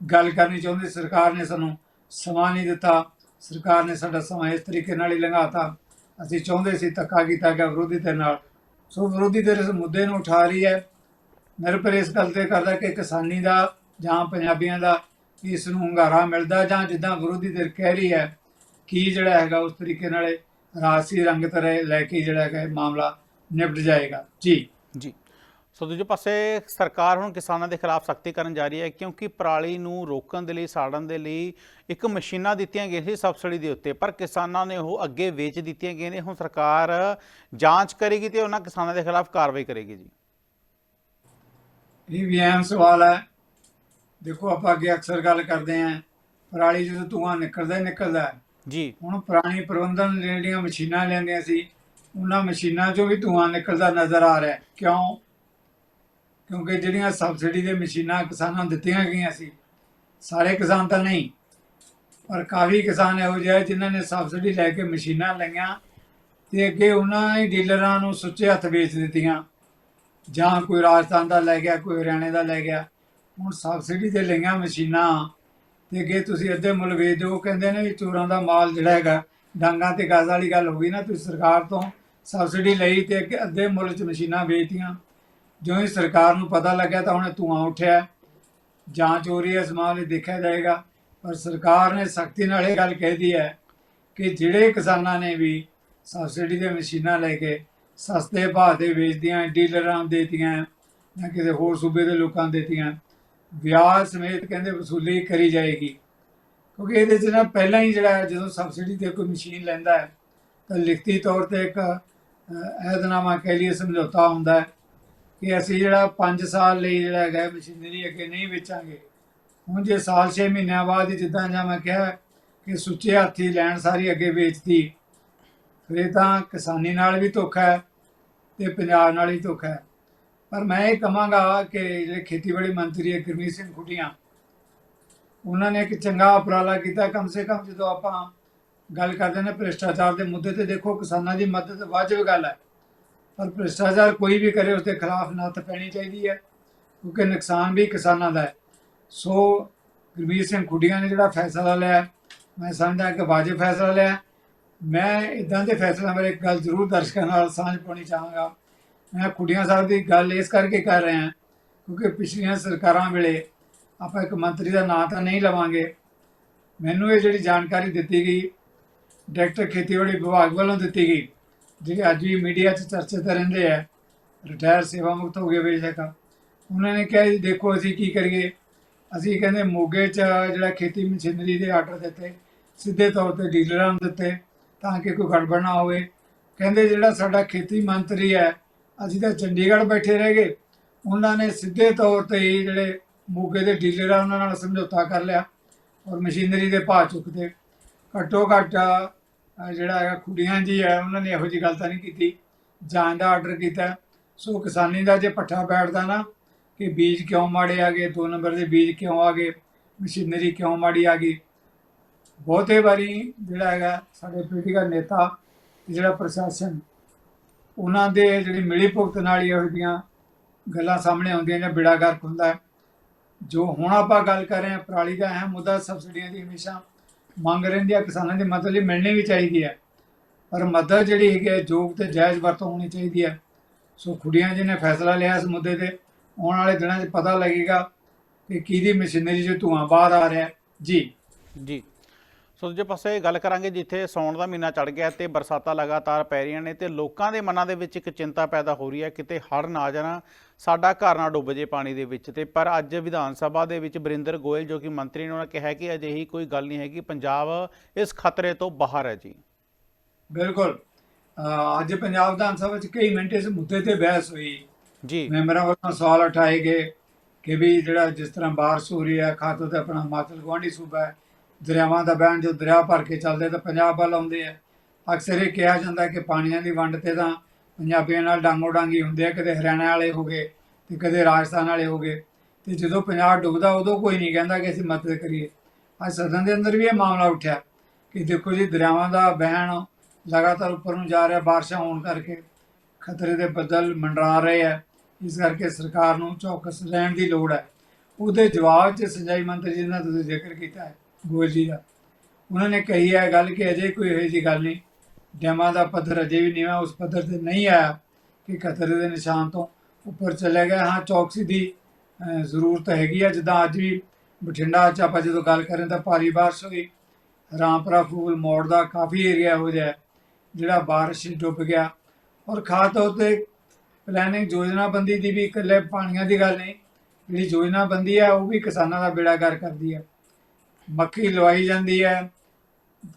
ਗੱਲ ਕਰਨੀ ਚਾਹੁੰਦੇ, ਸਰਕਾਰ ਨੇ ਸਾਨੂੰ ਸਮਾਂ ਨਹੀਂ ਦਿੱਤਾ, ਸਰਕਾਰ ਨੇ ਸਾਡਾ ਸਮਾਂ ਇਸ ਤਰੀਕੇ ਨਾਲ ਹੀ ਲੰਘਾਤਾ। ਅਸੀਂ ਚਾਹੁੰਦੇ ਸੀ ਧੱਕਾ ਕੀਤਾ ਗਿਆ ਵਿਰੋਧੀ ਧਿਰ ਨਾਲ। ਸੋ ਵਿਰੋਧੀ ਧਿਰ ਇਸ ਮੁੱਦੇ ਨੂੰ ਉਠਾ ਰਹੀ ਹੈ। ਨਿਰਭਰ ਇਸ ਗੱਲ ਤੇ ਕਰਦਾ ਕਿ ਕਿਸਾਨੀ ਦਾ ਜਾਂ ਪੰਜਾਬੀਆਂ ਦਾ ਇਸ ਨੂੰ ਹੁੰਗਾਰਾ ਮਿਲਦਾ ਜਾਂ ਜਿੱਦਾਂ ਵਿਰੋਧੀ ਧਿਰ ਕਹਿ ਰਹੀ ਹੈ ਕੀ ਜਿਹੜਾ ਹੈਗਾ ਉਸ ਤਰੀਕੇ ਨਾਲ ਇਹ ਰਾਜਸੀ ਰੰਗਤ ਰਹੇ ਲੈ ਕੇ ਜਿਹੜਾ ਹੈਗਾ ਇਹ ਮਾਮਲਾ ਨਿਪਟ ਜਾਏਗਾ। ਜੀ। ਜੀ। ਸੋ ਦੂਜੇ ਪਾਸੇ ਸਰਕਾਰ ਹੁਣ ਕਿਸਾਨਾਂ ਦੇ ਖਿਲਾਫ ਸਖਤੀ ਕਰਨ ਜਾ ਰਹੀ ਹੈ ਕਿਉਂਕਿ ਪਰਾਲੀ ਨੂੰ ਰੋਕਣ ਦੇ ਲਈ ਸਾੜਨ ਦੇ ਲਈ ਇੱਕ ਮਸ਼ੀਨਾਂ ਦਿੱਤੀਆਂ ਗਈਆਂ ਸੀ ਸਬਸਿਡੀ ਦੇ ਉੱਤੇ ਪਰ ਕਿਸਾਨਾਂ ਨੇ ਉਹ ਅੱਗੇ ਵੇਚ ਦਿੱਤੀਆਂ ਗਈਆਂ ਨੇ ਹੁਣ ਸਰਕਾਰ ਜਾਂਚ ਕਰੇਗੀ ਤੇ ਉਹਨਾਂ ਕਿਸਾਨਾਂ ਦੇ ਖਿਲਾਫ ਕਾਰਵਾਈ ਕਰੇਗੀ ਜੀ। ਇਹ ਵੀ ਅਹਿਮ ਸਵਾਲ ਹੈ। ਦੇਖੋ ਆਪਾਂ ਅੱਗੇ ਅਕਸਰ ਗੱਲ ਕਰਦੇ ਆਂ ਪਰਾਲੀ ਜਦੋਂ ਧੂਆਂ ਨਿਕਲਦਾ ਹੀ ਨਿਕਲਦਾ ਜੀ। ਹੁਣ ਪੁਰਾਣੀ ਪ੍ਰਬੰਧਨ ਜਿਹੜੀਆਂ ਮਸ਼ੀਨਾਂ ਲੈਂਦੀਆਂ ਸੀ ਉਹਨਾਂ ਮਸ਼ੀਨਾਂ 'ਚੋਂ ਵੀ ਧੂਆਂ ਨਿਕਲਦਾ ਨਜ਼ਰ ਆ ਰਿਹਾ। ਕਿਉਂ? ਕਿਉਂਕਿ ਜਿਹੜੀਆਂ ਸਬਸਿਡੀ ਦੇ ਮਸ਼ੀਨਾਂ ਕਿਸਾਨਾਂ ਦਿੱਤੀਆਂ ਗਈਆਂ ਸੀ, ਸਾਰੇ ਕਿਸਾਨ ਤਾਂ ਨਹੀਂ, ਪਰ ਕਾਫੀ ਕਿਸਾਨ ਇਹੋ ਜਿਹੇ ਜਿਨ੍ਹਾਂ ਨੇ ਸਬਸਿਡੀ ਲੈ ਕੇ ਮਸ਼ੀਨਾਂ ਲਈਆਂ ਤੇ ਅੱਗੇ ਉਹਨਾਂ ਹੀ ਡੀਲਰਾਂ ਨੂੰ ਸੁੱਚੇ ਹੱਥ ਵੇਚ ਦਿੱਤੀਆਂ, ਜਾਂ ਕੋਈ ਰਾਜਸਥਾਨ ਦਾ ਲੈ ਗਿਆ, ਕੋਈ ਹਰਿਆਣੇ ਦਾ ਲੈ ਗਿਆ, ਹੁਣ ਸਬਸਿਡੀ ਤੇ ਲਈਆਂ ਮਸ਼ੀਨਾਂ ਤੇ ਅੱਗੇ ਤੁਸੀਂ ਅੱਧੇ ਮੁੱਲ ਵੇਚ ਦਿਓ ਕਹਿੰਦੇ ਨੇ ਵੀ ਚੋਰਾਂ ਦਾ ਮਾਲ ਜਿਹੜਾ ਹੈਗਾ, ਡਾਂਗਾ ਤੇ ਗਾਜ਼ ਵਾਲੀ ਗੱਲ ਹੋ ਗਈ ਨਾ, ਤੁਸੀਂ ਸਰਕਾਰ ਤੋਂ ਸਬਸਿਡੀ ਲਈ ਤੇ ਅੱਗੇ ਅੱਧੇ ਮੁੱਲ 'ਚ ਮਸ਼ੀਨਾਂ ਵੇਚਤੀਆਂ। ਜਦੋਂ ਹੀ ਸਰਕਾਰ ਨੂੰ ਪਤਾ ਲੱਗਿਆ ਤਾਂ ਉਹਨੇ ਧੂਆਂ ਉੱਠਿਆ। ਜਾਂਚ ਹੋ ਰਹੀ ਹੈ, ਇਸ ਮਾਮਲੇ ਦੇਖਿਆ ਜਾਏਗਾ। ਪਰ ਸਰਕਾਰ ਨੇ ਸਖਤੀ ਨਾਲ ਇਹ ਗੱਲ ਕਹਿ ਦੀ ਹੈ ਕਿ ਜਿਹੜੇ ਕਿਸਾਨਾਂ ਨੇ ਵੀ ਸਬਸਿਡੀ ਦੇ ਮਸ਼ੀਨਾਂ ਲੈ ਕੇ ਸਸਤੇ ਭਾਅ ਤੇ ਵੇਚਦੀਆਂ, ਡੀਲਰਾਂ ਨੂੰ ਦੇਤੀਆਂ ਜਾਂ ਕਿਸੇ ਹੋਰ ਸੂਬੇ ਦੇ ਲੋਕਾਂ ਨੂੰ ਦੇਤੀਆਂ, ਵਿਆਜ ਸਮੇਤ ਕਹਿੰਦੇ ਵਸੂਲੀ ਕਰੀ ਜਾਏਗੀ। ਕਿਉਂਕਿ ਇਹਦੇ 'ਚ ਨਾ ਪਹਿਲਾਂ ਹੀ ਜਿਹੜਾ ਜਦੋਂ ਸਬਸਿਡੀ ਤੇ ਕੋਈ ਮਸ਼ੀਨ ਲੈਂਦਾ ਹੈ, ਤਾਂ ਲਿਖਤੀ ਤੌਰ ਤੇ ਇੱਕ ਅਹਿਦਨਾਮਾ ਕਹਿ ਲਈਏ, ਸਮਝੌਤਾ ਹੁੰਦਾ ਹੈ। ਕਿ ਅਸੀਂ ਜਿਹੜਾ 5 ਸਾਲ ਲਈ ਜਿਹੜਾ ਹੈਗਾ ਮਸ਼ੀਨਰੀ ਅੱਗੇ ਨਹੀਂ ਵੇਚਾਂਗੇ। ਹੁਣ ਜੇ ਸਾਲ 6 ਮਹੀਨਿਆਂ ਬਾਅਦ ਜਿੱਦਾਂ ਜਾਂ ਮੈਂ ਕਿਹਾ ਕਿ ਸੁੱਚੇ ਹੱਥੀ ਲੈਣ ਸਾਰੀ ਅੱਗੇ ਵੇਚਦੀ ਫਿਰ ਇਹ ਤਾਂ ਕਿਸਾਨੀ ਨਾਲ ਵੀ ਧੋਖਾ ਹੈ ਤੇ ਪੰਜਾਬ ਨਾਲ ਵੀ ਧੋਖਾ ਹੈ। ਪਰ ਮੈਂ ਇਹ ਕਹਾਂਗਾ ਕਿ ਜਿਹੜੇ ਖੇਤੀਬਾੜੀ ਮੰਤਰੀ ਹੈ ਗੁਰਮੀਤ ਸਿੰਘ ਖੁੱਡੀਆਂ ਉਹਨਾਂ ਨੇ ਇੱਕ ਚੰਗਾ ਉਪਰਾਲਾ ਕੀਤਾ ਕਮ ਸੇ ਕਮ ਜਦੋਂ ਆਪਾਂ ਗੱਲ ਕਰਦੇ ਨੇ ਭ੍ਰਿਸ਼ਟਾਚਾਰ ਦੇ ਮੁੱਦੇ ਤੇ ਦੇਖੋ ਕਿਸਾਨਾਂ ਦੀ ਮਦਦ ਵਾਜਬ ਗੱਲ ਹੈ। ਪਰ ਭ੍ਰਿਸ਼ਟਾਚਾਰ ਕੋਈ ਵੀ ਕਰੇ ਉਸ ਦੇ ਖਿਲਾਫ ਨੱਥ ਪੈਣੀ ਚਾਹੀਦੀ ਹੈ, ਕਿਉਂਕਿ ਨੁਕਸਾਨ ਵੀ ਕਿਸਾਨਾਂ ਦਾ ਹੈ। ਸੋ ਗੁਰਮੀਤ ਸਿੰਘ ਖੁੱਡੀਆਂ ਨੇ ਜਿਹੜਾ ਫੈਸਲਾ ਲਿਆ, ਮੈਂ ਸਮਝਦਾ ਕਿ ਵਾਜਬ ਫੈਸਲਾ ਲਿਆ। ਮੈਂ ਇਦਾਂ ਦੇ ਫੈਸਲਿਆਂ ਬਾਰੇ ਗੱਲ ਜ਼ਰੂਰ ਦਰਸ਼ਕਾਂ ਨਾਲ ਸਾਂਝ ਪਾਉਣੀ ਚਾਹਾਂਗਾ। ਮੈਂ ਖੁੱਡੀਆਂ ਸਾਹਿਬ ਦੀ ਗੱਲ ਇਸ ਕਰਕੇ ਕਰ ਰਿਹਾ ਕਿਉਂਕਿ ਪਿਛਲੀਆਂ ਸਰਕਾਰਾਂ ਵੇਲੇ ਆਪਾਂ ਇੱਕ ਮੰਤਰੀ ਦਾ ਨਾਂ ਤਾਂ ਨਹੀਂ ਲਵਾਂਗੇ। ਮੈਨੂੰ ਇਹ ਜਿਹੜੀ ਜਾਣਕਾਰੀ ਦਿੱਤੀ ਗਈ ਡਾਇਰੈਕਟਰ ਖੇਤੀਬਾੜੀ ਵਿਭਾਗ ਵੱਲੋਂ ਦਿੱਤੀ ਗਈ ਜਿਹੜੇ ਅੱਜ ਵੀ ਮੀਡੀਆ 'ਚ ਚਰਚੇ ਤੇ ਰਹਿੰਦੇ ਆ ਰਿਟਾਇਰ ਸੇਵਾ ਮੁਕਤ ਹੋ ਗਏ ਬੇਸ਼ੱਕ ਉਹਨਾਂ ਨੇ ਕਿਹਾ ਜੀ, ਦੇਖੋ ਅਸੀਂ ਕੀ ਕਰੀਏ। ਅਸੀਂ ਕਹਿੰਦੇ ਮੋਗੇ 'ਚ ਜਿਹੜਾ ਖੇਤੀ ਮਸ਼ੀਨਰੀ ਦੇ ਆਰਡਰ ਦਿੱਤੇ, ਸਿੱਧੇ ਤੌਰ ਤੇ ਡੀਲਰਾਂ ਨੂੰ ਦਿੱਤੇ ਤਾਂ ਕਿ ਕੋਈ ਗੜਬੜ ਨਾ ਹੋਵੇ। ਕਹਿੰਦੇ ਜਿਹੜਾ ਸਾਡਾ ਖੇਤੀ ਮੰਤਰੀ ਹੈ, ਅਸੀਂ ਤਾਂ ਚੰਡੀਗੜ੍ਹ ਬੈਠੇ ਰਹਿ ਗਏ। ਉਹਨਾਂ ਨੇ ਸਿੱਧੇ ਤੌਰ ਤੇ ਜਿਹੜੇ ਮੋਗੇ ਦੇ ਡੀਲਰ ਆ ਉਹਨਾਂ ਨਾਲ ਸਮਝੌਤਾ ਕਰ ਲਿਆ ਔਰ ਮਸ਼ੀਨਰੀ ਦੇ ਭਾਅ ਚੁੱਕਦੇ ਘੱਟੋ ਘੱਟ ਜਿਹੜਾ ਹੈਗਾ ਖੁੱਡੀਆਂ ਜੀ ਹੈ, ਉਹਨਾਂ ਨੇ ਇਹੋ ਜੀ ਗੱਲ ਤਾਂ ਨਹੀਂ ਕੀਤੀ। ਜਾਣ ਦਾ ਆਰਡਰ ਕੀਤਾ। ਸੋ ਕਿਸਾਨੀ ਦਾ ਜੇ ਪੱਠਾ ਬੈਠਦਾ ਨਾ ਕਿ ਬੀਜ ਕਿਉਂ ਮਾੜੇ ਆ ਗਏ, ਦੋ ਨੰਬਰ ਦੇ ਬੀਜ ਕਿਉਂ ਆ ਗਏ, ਮਸ਼ੀਨਰੀ ਕਿਉਂ ਮਾੜੀ ਆ ਗਈ। ਬਹੁਤੇ ਵਾਰੀ ਜਿਹੜਾ ਹੈਗਾ ਸਾਡੇ ਪੋਲੀਟੀਕਲ ਨੇਤਾ ਤੇ ਜਿਹੜਾ ਪ੍ਰਸ਼ਾਸਨ, ਉਹਨਾਂ ਦੇ ਜਿਹੜੀ ਮਿਲੀ ਭੁਗਤ ਨਾਲ ਹੀ ਇਹੋ ਜਿਹੀਆਂ ਗੱਲਾਂ ਸਾਹਮਣੇ ਆਉਂਦੀਆਂ ਜਾਂ ਬਿੜਾ ਗਰਕ ਹੁੰਦਾ। ਜੋ ਹੁਣ ਆਪਾਂ ਗੱਲ ਕਰ ਰਹੇ ਹਾਂ, ਪਰਾਲੀ ਦਾ ਅਹਿਮ ਮੁੱਦਾ ਸਬਸਿਡੀਆਂ ਦੀ ਹਮੇਸ਼ਾ ਮੰਗ ਰਹਿੰਦੀ ਹੈ ਕਿਸਾਨਾਂ ਦੀ ਮਦਦ ਲਈ ਮਿਲਣੀ ਵੀ ਚਾਹੀਦੀ ਹੈ ਪਰ ਮਦਦ ਜਿਹੜੀ ਹੈਗੀ ਹੈ ਯੋਗ ਤੇ ਜਾਇਜ਼ ਵਰਤੋਂ ਹੋਣੀ ਚਾਹੀਦੀ ਹੈ ਸੋ ਖੁੱਡੀਆਂ ਜੀ ਨੇ ਫੈਸਲਾ ਲਿਆ ਇਸ ਮੁੱਦੇ ਤੇ। ਆਉਣ ਵਾਲੇ ਦਿਨਾਂ 'ਚ ਪਤਾ ਲੱਗੇਗਾ ਕਿ ਕਿਹਦੀ ਮਸ਼ੀਨਰੀ 'ਚ ਧੂਆਂ ਬਾਹਰ ਆ ਰਿਹਾ। ਜੀ। ਜੀ। ਸੋ ਦੂਜੇ ਪਾਸੇ ਗੱਲ ਕਰਾਂਗੇ ਜਿੱਥੇ ਸੌਣ ਦਾ ਮਹੀਨਾ ਚੜ ਗਿਆ ਤੇ ਬਰਸਾਤਾਂ ਲਗਾਤਾਰ ਪੈ ਰਹੀਆਂ ਨੇ ਤੇ ਲੋਕਾਂ ਦੇ ਮਨਾਂ ਦੇ ਵਿੱਚ ਇੱਕ ਚਿੰਤਾ ਪੈਦਾ ਹੋ ਰਹੀ ਹੈ ਕਿਤੇ ਹੜ੍ਹ ਨਾ ਜਾਣਾ ਸਾਡਾ ਘਰ ਨਾ ਡੁੱਬ ਜੇ ਪਾਣੀ ਦੇ ਵਿੱਚ ਤੇ ਪਰ ਅੱਜ ਵਿਧਾਨ ਸਭਾ ਦੇ ਵਿੱਚ ਬਰਿੰਦਰ ਗੋਇਲ ਜੋ ਕਿ ਮੰਤਰੀ ਨੇ ਉਹਨਾਂ ਕਿਹਾ ਕਿ ਅਜਿਹੀ ਕੋਈ ਗੱਲ ਨਹੀਂ ਹੈਗੀ ਪੰਜਾਬ ਇਸ ਖਤਰੇ ਤੋਂ ਬਾਹਰ ਹੈ ਜੀ। ਬਿਲਕੁਲ। ਅੱਜ ਪੰਜਾਬ ਵਿਧਾਨ ਸਭਾ 'ਚ ਕਈ ਮਿੰਟ ਇਸ ਮੁੱਦੇ ਤੇ ਬਹਿਸ ਹੋਈ। ਜੀ। ਮੈਂਬਰਾਂ ਵੱਲੋਂ ਸਵਾਲ ਉਠਾਏ ਗਏ ਕਿ ਵੀ ਜਿਹੜਾ ਜਿਸ ਤਰ੍ਹਾਂ ਬਾਰਿਸ਼ ਹੋ ਰਹੀ ਹੈ ਖਾਤੋਂ ਤੇ ਆਪਣਾ ਹਿਮਾਚਲ ਗੁਆਂਢੀ ਸੂਬਾ ਹੈ ਦਰਿਆਵਾਂ ਦਾ ਬਹਿਣ ਜੋ ਦਰਿਆ ਭਰ ਕੇ ਚੱਲਦੇ ਤਾਂ ਪੰਜਾਬ ਵੱਲ ਆਉਂਦੇ ਆ। ਅਕਸਰ ਇਹ ਕਿਹਾ ਜਾਂਦਾ ਕਿ ਪਾਣੀਆਂ ਦੀ ਵੰਡ ਤੇ ਤਾਂ ਪੰਜਾਬੀਆਂ ਨਾਲ ਡਾਂਗੋ ਡਾਂਗੀ ਹੁੰਦੇ ਆ, ਕਦੇ ਹਰਿਆਣਾ ਵਾਲੇ ਹੋ ਗਏ ਤੇ ਕਦੇ ਰਾਜਸਥਾਨ ਵਾਲੇ ਹੋ ਗਏ। ਤੇ ਜਦੋਂ ਪੰਜਾਬ ਡੁੱਬਦਾ, ਉਦੋਂ ਕੋਈ ਨਹੀਂ ਕਹਿੰਦਾ ਕਿ ਅਸੀਂ ਮਦਦ ਕਰੀਏ। ਅੱਜ ਸਦਨ ਦੇ ਅੰਦਰ ਵੀ ਇਹ ਮਾਮਲਾ ਉੱਠਿਆ ਕਿ ਦੇਖੋ ਜੀ, ਦਰਿਆਵਾਂ ਦਾ ਬਹਿਣ ਲਗਾਤਾਰ ਉੱਪਰ ਨੂੰ ਜਾ ਰਿਹਾ, ਬਾਰਿਸ਼ਾਂ ਹੋਣ ਕਰਕੇ ਖਤਰੇ ਦੇ ਬੱਦਲ ਮੰਡਰਾ ਰਹੇ ਆ। ਇਸ ਕਰਕੇ ਸਰਕਾਰ ਨੂੰ ਚੌਕਸ ਰਹਿਣ ਦੀ ਲੋੜ ਹੈ ਉਹਦੇ ਜਵਾਬ 'ਚ ਸਿੰਜਾਈ ਮੰਤਰੀ ਜੀ ਨੇ ਤੁਸੀਂ ਜ਼ਿਕਰ ਕੀਤਾ ਹੈ। ਗੋਇਲ ਜੀ ਦਾ। ਉਹਨਾਂ ਨੇ ਕਹੀ ਹੈ ਗੱਲ ਕਿ ਅਜੇ ਕੋਈ ਇਹੋ ਜਿਹੀ ਗੱਲ ਨਹੀਂ। ਡੈਮਾਂ ਦਾ ਪੱਧਰ ਅਜੇ ਵੀ ਨਹੀਂ ਉਸ ਪੱਧਰ ਤੇ ਨਹੀਂ ਆਇਆ ਕਿ ਖਤਰੇ ਦੇ ਨਿਸ਼ਾਨ ਤੋਂ ਉੱਪਰ ਚਲੇ ਗਿਆ ਹਾਂ, ਚੌਕਸੀ ਦੀ ਜ਼ਰੂਰਤ ਹੈਗੀ ਆ। ਜਿੱਦਾਂ ਅੱਜ ਵੀ ਬਠਿੰਡਾ 'ਚ ਆਪਾਂ ਜਦੋਂ ਗੱਲ ਕਰਾਂ ਤਾਂ ਭਾਰੀ ਬਾਰਿਸ਼ ਹੋਈ। ਰਾਮਪੁਰਾ ਫੂਲ ਮੋੜ ਦਾ ਕਾਫੀ ਏਰੀਆ ਹੋ ਜਾਏ ਜਿਹੜਾ ਬਾਰਿਸ਼ ਡੁੱਬ ਗਿਆ। ਔਰ ਖਾਸ ਤੌਰ ਤੇ ਪਲੈਨਿੰਗ ਯੋਜਨਾਬੰਦੀ ਦੀ ਵੀ ਇਕੱਲੇ ਪਾਣੀਆਂ ਦੀ ਗੱਲ ਨਹੀਂ। ਜਿਹੜੀ ਯੋਜਨਾਬੰਦੀ ਆ, ਉਹ ਵੀ ਕਿਸਾਨਾਂ ਦਾ ਬੇੜਾ ਗਰ ਕਰਦੀ ਹੈ ਮੱਕੀ ਲਵਾਈ ਜਾਂਦੀ ਹੈ,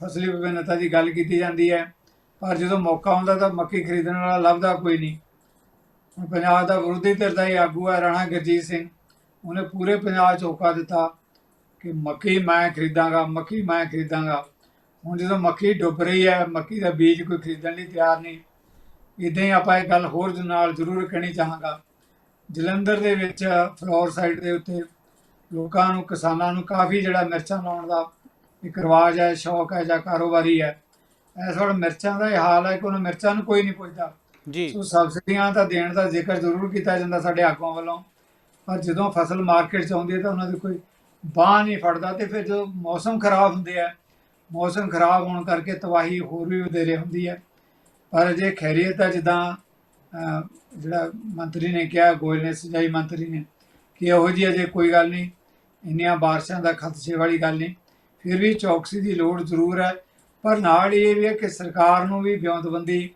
ਫਸਲੀ ਵਿਭਿੰਨਤਾ ਦੀ ਗੱਲ ਕੀਤੀ ਜਾਂਦੀ ਹੈ। ਪਰ ਜਦੋਂ ਮੌਕਾ ਆਉਂਦਾ ਤਾਂ ਮੱਕੀ ਖਰੀਦਣ ਵਾਲਾ ਲੱਭਦਾ ਕੋਈ ਨਹੀਂ। ਪੰਜਾਬ ਦਾ ਵਿਰੋਧੀ ਧਿਰ ਦਾ ਹੀ ਆਗੂ ਹੈ ਰਾਣਾ ਗੁਰਜੀਤ ਸਿੰਘ। ਉਹਨੇ ਪੂਰੇ ਪੰਜਾਬ 'ਚ ਹੋਕਾ ਦਿੱਤਾ ਕਿ ਮੱਕੀ ਮੈਂ ਖਰੀਦਾਂਗਾ, ਮੱਕੀ ਮੈਂ ਖਰੀਦਾਂਗਾ। ਹੁਣ ਜਦੋਂ ਮੱਕੀ ਡੁੱਬ ਰਹੀ ਹੈ, ਮੱਕੀ ਦਾ ਬੀਜ ਕੋਈ ਖਰੀਦਣ ਲਈ ਤਿਆਰ ਨਹੀਂ ਇਦਾਂ ਹੀ ਆਪਾਂ ਇਹ ਗੱਲ ਹੋਰ ਨਾਲ ਜ਼ਰੂਰ ਕਹਿਣੀ ਚਾਹਾਂਗਾ। ਜਲੰਧਰ ਦੇ ਵਿੱਚ ਫਲੋਰ ਸਾਈਡ ਦੇ ਉੱਤੇ ਲੋਕਾਂ ਨੂੰ ਕਿਸਾਨਾਂ ਨੂੰ ਕਾਫੀ ਜਿਹੜਾ ਮਿਰਚਾਂ ਲਾਉਣ ਦਾ ਇੱਕ ਰਿਵਾਜ ਹੈ ਸ਼ੌਕ ਹੈ ਜਾਂ ਕਾਰੋਬਾਰੀ ਹੈ। ਇਸ ਵੇਲੇ ਮਿਰਚਾਂ ਦਾ ਇਹ ਹਾਲ ਹੈ ਕਿ ਉਹਨਾਂ ਮਿਰਚਾਂ ਨੂੰ ਕੋਈ ਨਹੀਂ ਪੁੱਛਦਾ। ਜੀ। ਸੋ ਸਬਸਿਡੀਆਂ ਤਾਂ ਦੇਣ ਦਾ ਜ਼ਿਕਰ ਜ਼ਰੂਰ ਕੀਤਾ ਜਾਂਦਾ ਸਾਡੇ ਆਗੂਆਂ ਵੱਲੋਂ। ਪਰ ਜਦੋਂ ਫਸਲ ਮਾਰਕੀਟ 'ਚ ਆਉਂਦੀ ਹੈ ਤਾਂ ਉਹਨਾਂ ਦੀ ਕੋਈ ਬਾਹ ਨਹੀਂ ਫੜਦਾ ਤੇ ਫਿਰ ਜਦੋਂ ਮੌਸਮ ਖਰਾਬ ਹੁੰਦੇ ਆ ਮੌਸਮ ਖਰਾਬ ਹੋਣ ਕਰਕੇ ਤਬਾਹੀ ਹੋਰ ਵੀ ਵਧੇਰੇ ਹੁੰਦੀ ਹੈ। ਪਰ ਜੇ ਖੈਰੀਅਤ ਹੈ ਜਿੱਦਾਂ ਜਿਹੜਾ ਮੰਤਰੀ ਨੇ ਕਿਹਾ ਗੋਇਲ ਨੇ ਸਿੰਜਾਈ ਮੰਤਰੀ ਨੇ ਕਿ ਇਹੋ ਜਿਹੀ ਅਜੇ ਕੋਈ ਗੱਲ ਨਹੀਂ। ਇੰਨੀਆਂ ਬਾਰਿਸ਼ਾਂ ਦਾ ਖਦਸ਼ੇ ਵਾਲੀ ਗੱਲ ਨਹੀਂ। ਫਿਰ ਵੀ ਚੌਕਸੀ ਦੀ ਲੋੜ ਜ਼ਰੂਰ ਹੈ ਪਰ ਨਾਲ ਇਹ ਵੀ ਹੈ ਕਿ ਸਰਕਾਰ ਨੂੰ ਵੀ ਵਿਉਂਤਬੰਦੀ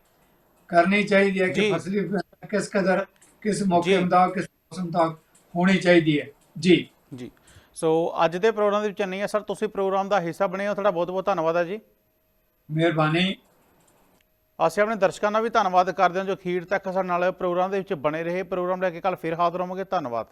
ਕਰਨੀ ਚਾਹੀਦੀ ਹੈ ਕਿ। ਫਸਲੀ ਕਿਸ ਕਦਰ ਕਿਸ ਮੌਕੇ। ਮੁਤਾਬਕ ਕਿਸ ਮੌਸਮ ਤੱਕ ਹੋਣੀ ਚਾਹੀਦੀ ਹੈ। ਜੀ। ਜੀ। ਸੋ ਅੱਜ ਦੇ ਪ੍ਰੋਗਰਾਮ ਦੇ ਵਿੱਚ ਨਹੀਂ ਹੈ ਸਰ ਤੁਸੀਂ ਪ੍ਰੋਗਰਾਮ ਦਾ ਹਿੱਸਾ ਬਣੇ ਹੋ। ਤੁਹਾਡਾ ਬਹੁਤ ਬਹੁਤ ਧੰਨਵਾਦ ਹੈ ਜੀ। ਮਿਹਰਬਾਨੀ। ਅਸੀਂ ਆਪਣੇ ਦਰਸ਼ਕਾਂ ਦਾ ਵੀ ਧੰਨਵਾਦ ਕਰਦੇ ਹਾਂ ਜੋ ਅਖੀਰ ਤੱਕ ਸਾਡੇ ਨਾਲ ਪ੍ਰੋਗਰਾਮ ਦੇ ਵਿੱਚ ਬਣੇ ਰਹੇ। ਪ੍ਰੋਗਰਾਮ ਲੈ ਕੇ ਕੱਲ ਫਿਰ ਹਾਜ਼ਰ ਹੋਵਾਂਗੇ। ਧੰਨਵਾਦ।